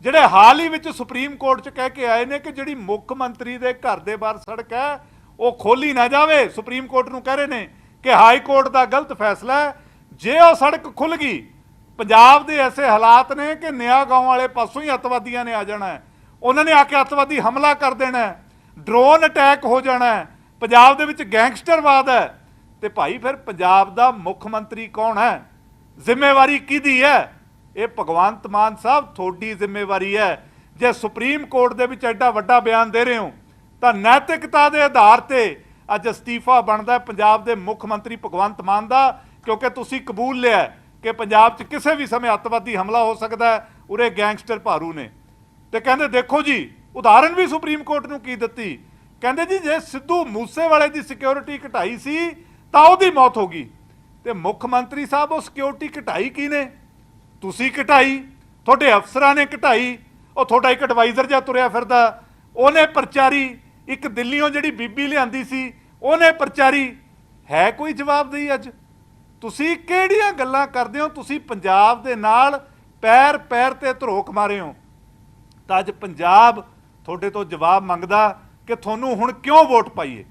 ਜਿਹੜੇ ਹਾਲ ਹੀ ਵਿੱਚ ਸੁਪਰੀਮ ਕੋਰਟ 'ਚ ਕਹਿ ਕੇ ਆਏ ਨੇ ਕਿ ਜਿਹੜੀ ਮੁੱਖ ਮੰਤਰੀ ਦੇ ਘਰ ਦੇ ਬਾਹਰ ਸੜਕ ਹੈ, ਉਹ ਖੋਲੀ ਨਾ ਜਾਵੇ। ਸੁਪਰੀਮ ਕੋਰਟ ਨੂੰ ਕਹਿ ਰਹੇ ਨੇ ਕਿ ਹਾਈ ਕੋਰਟ ਦਾ ਗਲਤ ਫੈਸਲਾ ਹੈ। ਜੇ ਉਹ ਸੜਕ ਖੁੱਲ ਗਈ ਪੰਜਾਬ ਦੇ ਐਸੇ ਹਾਲਾਤ ਨੇ ਕਿ ਨਿਆ ਗਾਉਂ ਵਾਲੇ ਪਾਸੋਂ ਹੀ ਅੱਤਵਾਦੀਆਂ ਨੇ ਆ ਜਾਣਾ ਹੈ। ਉਹਨਾਂ ਨੇ ਆ ਕੇ ਅੱਤਵਾਦੀ ਹਮਲਾ ਕਰ ਦੇਣਾ ਹੈ। ਡਰੋਨ ਅਟੈਕ ਹੋ ਜਾਣਾ ਹੈ। ਪੰਜਾਬ ਦੇ ਵਿੱਚ ਗੈਂਗਸਟਰਵਾਦ ਹੈ। ਤੇ ਭਾਈ ਫਿਰ ਪੰਜਾਬ ਦਾ ਮੁੱਖ ਮੰਤਰੀ ਕੌਣ ਹੈ? ਜ਼ਿੰਮੇਵਾਰੀ ਕਿਹਦੀ ਹੈ? ਇਹ ਭਗਵੰਤ ਮਾਨ ਸਾਹਿਬ ਤੁਹਾਡੀ ਜ਼ਿੰਮੇਵਾਰੀ ਹੈ। ਜੇ ਸੁਪਰੀਮ ਕੋਰਟ ਦੇ ਵਿੱਚ ਐਡਾ ਵੱਡਾ ਬਿਆਨ ਦੇ ਰਹੇ ਹੋ, ਤਾਂ ਨੈਤਿਕਤਾ ਦੇ ਆਧਾਰ ਤੇ ਅੱਜ ਅਸਤੀਫਾ ਬਣਦਾ ਪੰਜਾਬ ਦੇ ਮੁੱਖ ਮੰਤਰੀ ਭਗਵੰਤ ਮਾਨ ਦਾ, ਕਿਉਂਕਿ ਤੁਸੀਂ ਕਬੂਲ ਲਿਆ ਕਿ ਪੰਜਾਬ 'ਚ ਕਿਸੇ ਵੀ ਸਮੇਂ ਅੱਤਵਾਦੀ ਹਮਲਾ ਹੋ ਸਕਦਾ ਹੈ, ਉਰੇ ਗੈਂਗਸਟਰ ਭਾਰੂ ਨੇ। ਤੇ ਕਹਿੰਦੇ, ਦੇਖੋ ਜੀ, ਉਦਾਹਰਨ ਵੀ ਸੁਪਰੀਮ ਕੋਰਟ ਨੂੰ ਕੀ ਦਿੱਤੀ? ਕਹਿੰਦੇ ਜੀ, ਜੇ ਸਿੱਧੂ ਮੂਸੇਵਾਲੇ ਦੀ ਸਿਕਿਉਰਿਟੀ ਘਟਾਈ ਸੀ, ਤਾਂ ਉਹਦੀ ਮੌਤ ਹੋ ਗਈ। ਤੇ ਮੁੱਖ ਮੰਤਰੀ ਸਾਹਿਬ, ਉਹ ਸਿਕਿਉਰਿਟੀ ਘਟਾਈ ਕੀ ਨੇ? ਤੁਸੀਂ ਘਟਾਈ, ਤੁਹਾਡੇ ਅਫਸਰਾਂ ਨੇ ਘਟਾਈ, ਉਹ ਤੁਹਾਡਾ ਇੱਕ ਐਡਵਾਈਜ਼ਰ ਜਿਹਾ ਤੁਰਿਆ ਫਿਰਦਾ। ਉਹਨੇ ਪ੍ਰਚਾਰੀ, ਇੱਕ ਦਿੱਲੀੋਂ ਜਿਹੜੀ ਬੀਬੀ ਲਿਆਂਦੀ ਸੀ, ਉਹਨੇ ਪ੍ਰਚਾਰੀ। ਹੈ ਕੋਈ ਜਵਾਬਦੇਹੀ ਅੱਜ? ਤੁਸੀਂ ਕਿਹੜੀਆਂ ਗੱਲਾਂ ਕਰਦੇ ਹੋ? ਤੁਸੀਂ ਪੰਜਾਬ ਦੇ ਨਾਲ ਪੈਰ ਪੈਰ ਤੇ ਧਰੋਕ ਮਾਰੇ ਹੋ। ਤਾਂ ਅੱਜ ਪੰਜਾਬ ਤੁਹਾਡੇ ਤੋਂ ਜਵਾਬ ਮੰਗਦਾ ਕਿ ਤੁਹਾਨੂੰ ਹੁਣ ਕਿਉਂ ਵੋਟ ਪਾਈਏ?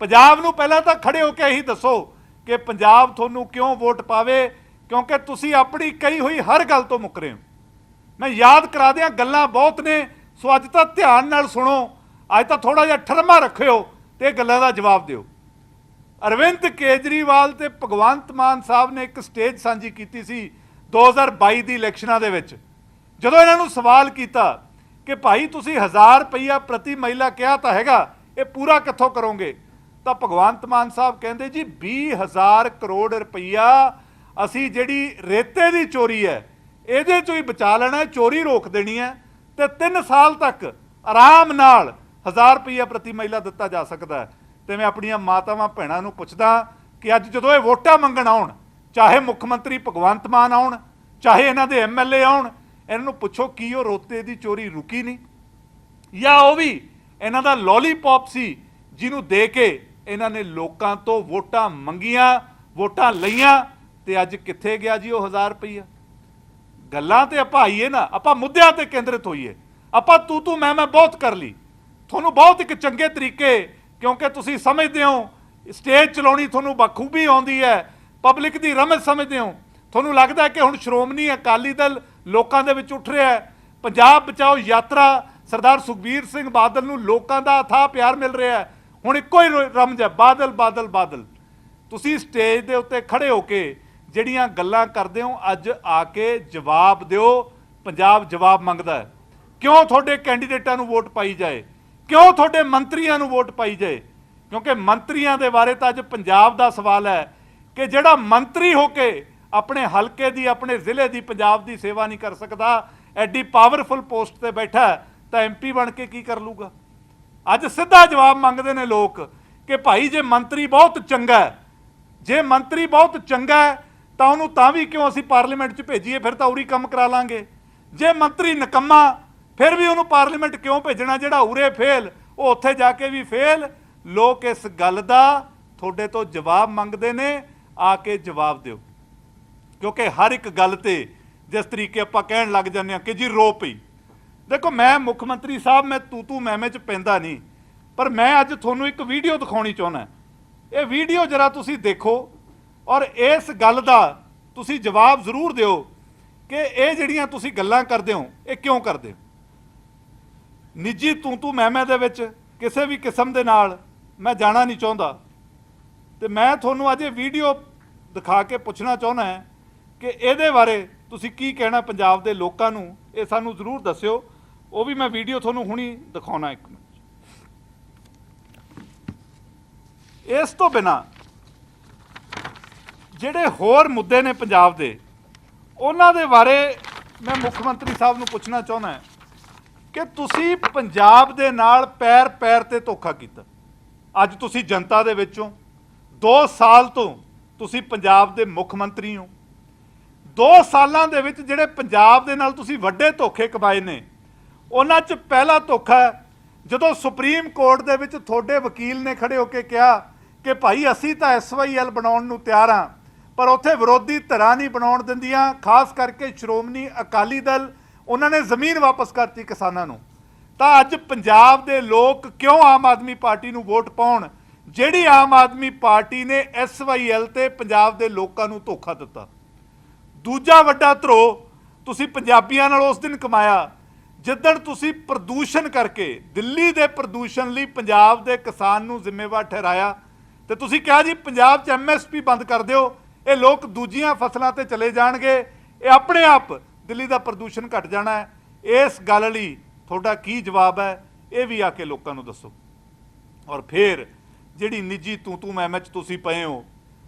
ਪੰਜਾਬ ਨੂੰ ਪਹਿਲਾਂ ਤਾਂ ਖੜੇ ਹੋ ਕੇ ਇਹੀ ਦੱਸੋ ਕਿ ਪੰਜਾਬ ਤੁਹਾਨੂੰ ਕਿਉਂ ਵੋਟ ਪਾਵੇ? ਕਿਉਂਕਿ ਤੁਸੀਂ ਆਪਣੀ ਕਹੀ ਹੋਈ ਹਰ ਗੱਲ ਤੋਂ ਮੁੱਕਰੇ ਹੋ। ਮੈਂ ਯਾਦ ਕਰਾ ਦਿਆਂ, ਗੱਲਾਂ ਬਹੁਤ ਨੇ, ਸੋ ਅੱਜ ਤਾਂ ਧਿਆਨ ਨਾਲ ਸੁਣੋ। ਅੱਜ ਤਾਂ ਥੋੜਾ ਜਿਹਾ ਠਰਮਾ ਰੱਖਿਓ ਤੇ ਇਹ ਗੱਲਾਂ ਦਾ ਜਵਾਬ ਦਿਓ। ਅਰਵਿੰਦ ਕੇਜਰੀਵਾਲ ਤੇ ਭਗਵੰਤ ਮਾਨ ਸਾਹਿਬ ਨੇ ਇੱਕ ਸਟੇਜ ਸਾਂਝੀ ਕੀਤੀ ਸੀ 2022 ਦੀ ਇਲੈਕਸ਼ਨਾਂ ਦੇ ਵਿੱਚ। ਜਦੋਂ ਇਹਨਾਂ ਨੂੰ ਸਵਾਲ ਕੀਤਾ ਕਿ ਭਾਈ ਤੁਸੀਂ 1000 ਰੁਪਈਆ ਪ੍ਰਤੀ ਮਹਿਲਾ ਕਿਹਾ ਤਾਂ ਹੈਗਾ, ਇਹ ਪੂਰਾ ਕਿੱਥੋਂ ਕਰੋਗੇ? ਤਾਂ ਭਗਵੰਤ ਮਾਨ ਸਾਹਿਬ ਕਹਿੰਦੇ, ਜੀ 20000 ਕਰੋੜ ਰੁਪਈਆ ਅਸੀਂ ਜਿਹੜੀ ਰੇਤੇ ਦੀ ਚੋਰੀ ਹੈ, ਇਹਦੇ ਚੋਂ ਹੀ ਬਚਾ ਲੈਣਾ ਚੋਰੀ ਰੋਕ ਦੇਣੀ ਹੈ ਤੇ 3 ਸਾਲ ਤੱਕ ਆਰਾਮ ਨਾਲ 1000 ਰੁਪਈਆ ਪ੍ਰਤੀ ਮਹਿਲਾ ਦਿੱਤਾ ਜਾ ਸਕਦਾ ਹੈ। ਤੇ ਮੈਂ ਆਪਣੀਆਂ ਮਾਤਾਵਾਂ ਭੈਣਾਂ ਨੂੰ ਪੁੱਛਦਾ ਕਿ ਅੱਜ ਜਦੋਂ ਇਹ ਵੋਟਾਂ ਮੰਗਣ ਆਉਣ, ਚਾਹੇ ਮੁੱਖ ਮੰਤਰੀ ਭਗਵੰਤ ਮਾਨ ਆਉਣ, ਚਾਹੇ ਇਹਨਾਂ ਦੇ ਐਮਐਲਏ ਆਉਣ, ਇਹਨਾਂ ਨੂੰ ਪੁੱਛੋ ਕੀ ਉਹ ਰੋਤੇ ਦੀ ਚੋਰੀ ਰੁਕੀ ਨਹੀਂ? ਜਾਂ ਉਹ ਵੀ ਇਹਨਾਂ ਦਾ ਲੋਲੀਪੌਪ ਸੀ ਜਿਹਨੂੰ ਦੇ ਕੇ ਇਹਨਾਂ ਨੇ ਲੋਕਾਂ ਤੋਂ ਵੋਟਾਂ ਮੰਗੀਆਂ, ਵੋਟਾਂ ਲਈਆਂ ਤੇ ਅੱਜ ਕਿੱਥੇ ਗਿਆ ਜੀ ਉਹ 1000 ਰੁਪਈਆ? ਗੱਲਾਂ ਤੇ ਆਪਾਂ ਆਈਏ ਨਾ, ਆਪਾਂ ਮੁੱਦਿਆਂ ਤੇ ਕੇਂਦਰਿਤ ਹੋਈਏ। ਆਪਾਂ ਤੂੰ ਤੂੰ ਮੈਂ ਮੈਂ ਬਹੁਤ ਕਰ ਲਈ। ਤੁਹਾਨੂੰ ਬਹੁਤ ਇੱਕ ਚੰਗੇ ਤਰੀਕੇ ਕਿਉਂਕਿ ਤੁਸੀਂ ਸਮਝਦੇ ਹੋ ਸਟੇਜ ਚਲਾਉਣੀ ਤੁਹਾਨੂੰ ਬਖੂਬੀ ਆਉਂਦੀ ਹੈ ਪਬਲਿਕ ਦੀ ਰਮਜ਼ ਸਮਝਦੇ ਹੋ। ਤੁਹਾਨੂੰ ਲੱਗਦਾ ਕਿ ਹੁਣ ਸ਼੍ਰੋਮਣੀ ਅਕਾਲੀ ਦਲ ਲੋਕਾਂ ਦੇ ਵਿੱਚ ਉੱਠ ਰਿਹਾ ਹੈ। ਪੰਜਾਬ ਬਚਾਓ ਯਾਤਰਾ, ਸਰਦਾਰ ਸੁਖਬੀਰ ਸਿੰਘ ਬਾਦਲ ਨੂੰ ਲੋਕਾਂ ਦਾ ਅਥਾਹ ਪਿਆਰ ਮਿਲ ਰਿਹਾ ਹੈ। ਹੁਣ ਇੱਕੋ ਹੀ ਰੋ- ਰਮਜ਼ ਹੈ, ਬਾਦਲ ਬਾਦਲ ਬਾਦਲ। ਤੁਸੀਂ ਸਟੇਜ ਦੇ ਉੱਤੇ ਖੜੇ ਹੋ ਕੇ ਜਿਹੜੀਆਂ ਗੱਲਾਂ ਕਰਦੇ ਹੋ, ਅੱਜ ਆ ਕੇ ਜਵਾਬ ਦਿਓ, ਪੰਜਾਬ ਜਵਾਬ ਮੰਗਦਾ ਹੈ। ਕਿਉਂ ਤੁਹਾਡੇ ਕੈਂਡੀਡੇਟਾਂ ਨੂੰ ਵੋਟ ਪਾਈ ਜਾਏ? ਕਿਉਂ ਤੁਹਾਡੇ ਮੰਤਰੀਆਂ ਨੂੰ ਵੋਟ ਪਾਈ ਜਾਏ? ਕਿਉਂਕਿ ਮੰਤਰੀਆਂ ਦੇ ਬਾਰੇ ਤਾਂ ਅੱਜ ਪੰਜਾਬ ਦਾ ਸਵਾਲ ਹੈ ਕਿ ਜਿਹੜਾ ਮੰਤਰੀ ਹੋ ਕੇ ਆਪਣੇ ਹਲਕੇ ਦੀ ਆਪਣੇ ਜ਼ਿਲ੍ਹੇ ਦੀ ਪੰਜਾਬ ਦੀ ਸੇਵਾ ਨਹੀਂ ਕਰ ਸਕਦਾ ਐਡੀ ਪਾਵਰਫੁਲ ਪੋਸਟ ਤੇ ਬੈਠਾ ਹੈ, ਤਾਂ ਐਮਪੀ ਬਣ ਕੇ ਕੀ ਕਰ ਲੂਗਾ ਅੱਜ ਸਿੱਧਾ ਜਵਾਬ ਮੰਗਦੇ ਨੇ ਲੋਕ ਕਿ ਭਾਈ ਜੇ ਮੰਤਰੀ ਬਹੁਤ ਚੰਗਾ ਹੈ ਜੇ ਮੰਤਰੀ ਬਹੁਤ ਚੰਗਾ ਹੈ ਤਾਂ ਉਹਨੂੰ ਤਾਂ ਵੀ ਕਿਉਂ ਅਸੀਂ ਪਾਰਲੀਮੈਂਟ 'ਚ ਭੇਜੀਏ ਫਿਰ ਤਾਂ ਉਰੀ ਕੰਮ ਕਰਾ ਲਾਂਗੇ। ਜੇ ਮੰਤਰੀ ਨਕੰਮਾ ਫਿਰ ਵੀ ਉਹਨੂੰ ਪਾਰਲੀਮੈਂਟ ਕਿਉਂ ਭੇਜਣਾ? ਜਿਹੜਾ ਉਰੇ ਫੇਲ, ਉਹ ਉੱਥੇ ਜਾ ਕੇ ਵੀ ਫੇਲ। ਲੋਕ ਇਸ ਗੱਲ ਦਾ ਤੁਹਾਡੇ ਤੋਂ ਜਵਾਬ ਮੰਗਦੇ ਨੇ, ਆ ਕੇ ਜਵਾਬ ਦਿਓ। ਕਿਉਂਕਿ ਹਰ ਇੱਕ ਗੱਲ ਤੇ ਜਿਸ ਤਰੀਕੇ ਆਪਾਂ ਕਹਿਣ ਲੱਗ ਜਾਂਦੇ ਆ ਕਿ ਜੀ ਰੋ ਪਈ। ਦੇਖੋ, ਮੈਂ ਮੁੱਖ ਮੰਤਰੀ ਸਾਹਿਬ, ਮੈਂ ਤੂ ਤੂ ਮੈਮੇ ਚ ਪੈਂਦਾ ਨਹੀਂ। ਪਰ ਮੈਂ ਅੱਜ ਤੁਹਾਨੂੰ ਇੱਕ ਵੀਡੀਓ ਦਿਖਾਉਣੀ ਚਾਹੁੰਦਾ ਇਹ ਵੀਡੀਓ ਜਰਾ ਤੁਸੀਂ ਦੇਖੋ ਔਰ ਇਸ ਗੱਲ ਦਾ ਤੁਸੀਂ ਜਵਾਬ ਜ਼ਰੂਰ ਦਿਓ ਕਿ ਇਹ ਜਿਹੜੀਆਂ ਤੁਸੀਂ ਗੱਲਾਂ ਕਰਦੇ ਹੋ, ਇਹ ਕਿਉਂ ਕਰਦੇ ਹੋ? ਨਿੱਜੀ ਤੂੰ ਤੂੰ ਮੈਮੇ ਦੇ ਵਿੱਚ, ਕਿਸੇ ਵੀ ਕਿਸਮ ਦੇ ਨਾਲ ਮੈਂ ਜਾਣਾ ਨਹੀਂ ਚਾਹੁੰਦਾ। ਤੇ ਮੈਂ ਤੁਹਾਨੂੰ ਅੱਜ ਇਹ ਵੀਡੀਓ ਦਿਖਾ ਕੇ ਪੁੱਛਣਾ ਚਾਹੁੰਦਾ ਹਾਂ ਕਿ ਇਹਦੇ ਬਾਰੇ ਤੁਸੀਂ ਕੀ ਕਹਿਣਾ ਪੰਜਾਬ ਦੇ ਲੋਕਾਂ ਨੂੰ, ਇਹ ਸਾਨੂੰ ਜ਼ਰੂਰ ਦੱਸਿਓ। ਉਹ ਵੀ ਮੈਂ ਵੀਡੀਓ ਤੁਹਾਨੂੰ ਹੁਣੀ ਦਿਖਾਉਣਾ ਇੱਕ ਮਿੰਟ। ਇਸ ਤੋਂ ਬਿਨਾ ਜਿਹੜੇ ਹੋਰ ਮੁੱਦੇ ਨੇ ਪੰਜਾਬ ਦੇ, ਉਹਨਾਂ ਦੇ ਬਾਰੇ ਮੈਂ ਮੁੱਖ ਮੰਤਰੀ ਸਾਹਿਬ ਨੂੰ ਪੁੱਛਣਾ ਚਾਹੁੰਦਾ ਹਾਂ। ਕਿ ਤੁਸੀਂ ਪੰਜਾਬ ਦੇ ਨਾਲ ਪੈਰ ਪੈਰ ਤੇ ਧੋਖਾ ਕੀਤਾ। ਅੱਜ ਤੁਸੀਂ ਜਨਤਾ ਦੇ ਵਿੱਚੋਂ 2 ਸਾਲ ਤੋਂ ਤੁਸੀਂ ਪੰਜਾਬ ਦੇ ਮੁੱਖ ਮੰਤਰੀ ਹੋ। 2 ਸਾਲਾਂ ਦੇ ਵਿੱਚ ਜਿਹੜੇ ਪੰਜਾਬ ਦੇ ਨਾਲ ਤੁਸੀਂ ਵੱਡੇ ਧੋਖੇ ਕਮਾਏ ਨੇ, ਉਹਨਾਂ 'ਚ ਪਹਿਲਾ ਧੋਖਾ ਜਦੋਂ ਸੁਪਰੀਮ ਕੋਰਟ ਦੇ ਵਿੱਚ ਤੁਹਾਡੇ ਵਕੀਲ ਨੇ ਖੜੇ ਹੋ ਕੇ ਕਿਹਾ ਕਿ ਭਾਈ ਅਸੀਂ ਤਾਂ ਐਸਵਾਈਐਲ ਬਣਾਉਣ ਨੂੰ ਤਿਆਰ ਹਾਂ, ਪਰ ਉੱਥੇ ਵਿਰੋਧੀ ਧਿਰਾਂ ਨਹੀਂ ਬਣਾਉਣ ਦਿੰਦੀਆਂ, ਖਾਸ ਕਰਕੇ ਸ਼੍ਰੋਮਣੀ ਅਕਾਲੀ ਦਲ ਉਹਨਾਂ ਨੇ ਜ਼ਮੀਨ ਵਾਪਸ ਕਰਤੀ ਕਿਸਾਨਾਂ ਨੂੰ। ਤਾਂ ਅੱਜ ਪੰਜਾਬ ਦੇ ਲੋਕ ਕਿਉਂ ਆਮ ਆਦਮੀ ਪਾਰਟੀ ਨੂੰ ਵੋਟ ਪਾਉਣ? ਜਿਹੜੀ ਆਮ ਆਦਮੀ ਪਾਰਟੀ ਨੇ ਐਸਵਾਈਐਲ ਤੇ ਪੰਜਾਬ ਦੇ ਲੋਕਾਂ ਨੂੰ ਧੋਖਾ ਦਿੱਤਾ। ਦੂਜਾ ਵੱਡਾ ਧਰੋ ਤੁਸੀਂ ਪੰਜਾਬੀਆਂ ਨਾਲ ਉਸ ਦਿਨ ਕਮਾਇਆ, ਜਿੱਦਣ ਤੁਸੀਂ ਪ੍ਰਦੂਸ਼ਣ ਕਰਕੇ ਦਿੱਲੀ ਦੇ ਪ੍ਰਦੂਸ਼ਣ ਲਈ ਪੰਜਾਬ ਦੇ ਕਿਸਾਨ ਨੂੰ ਜ਼ਿੰਮੇਵਾਰ ਠਹਿਰਾਇਆ, ਤੇ ਤੁਸੀਂ ਕਿਹਾ ਜੀ ਪੰਜਾਬ 'ਚ ਐਮਐਸਪੀ ਬੰਦ ਕਰ ਦਿਓ, ਇਹ ਲੋਕ ਦੂਜੀਆਂ ਫਸਲਾਂ ਤੇ ਚਲੇ ਜਾਣਗੇ, ਇਹ ਆਪਣੇ ਆਪ ਦਿੱਲੀ ਦਾ ਪ੍ਰਦੂਸ਼ਣ ਘਟ ਜਾਣਾ ਹੈ। ਇਸ ਗੱਲ ਲਈ ਤੁਹਾਡਾ ਕੀ ਜਵਾਬ ਹੈ, ਇਹ ਵੀ ਆ ਕੇ ਲੋਕਾਂ ਨੂੰ ਦੱਸੋ। ਔਰ ਫਿਰ ਜਿਹੜੀ ਨਿੱਜੀ ਤੂੰ ਤੂੰ ਮੈਂ ਮੈਂ ਚ ਤੁਸੀਂ ਪਏ ਹੋ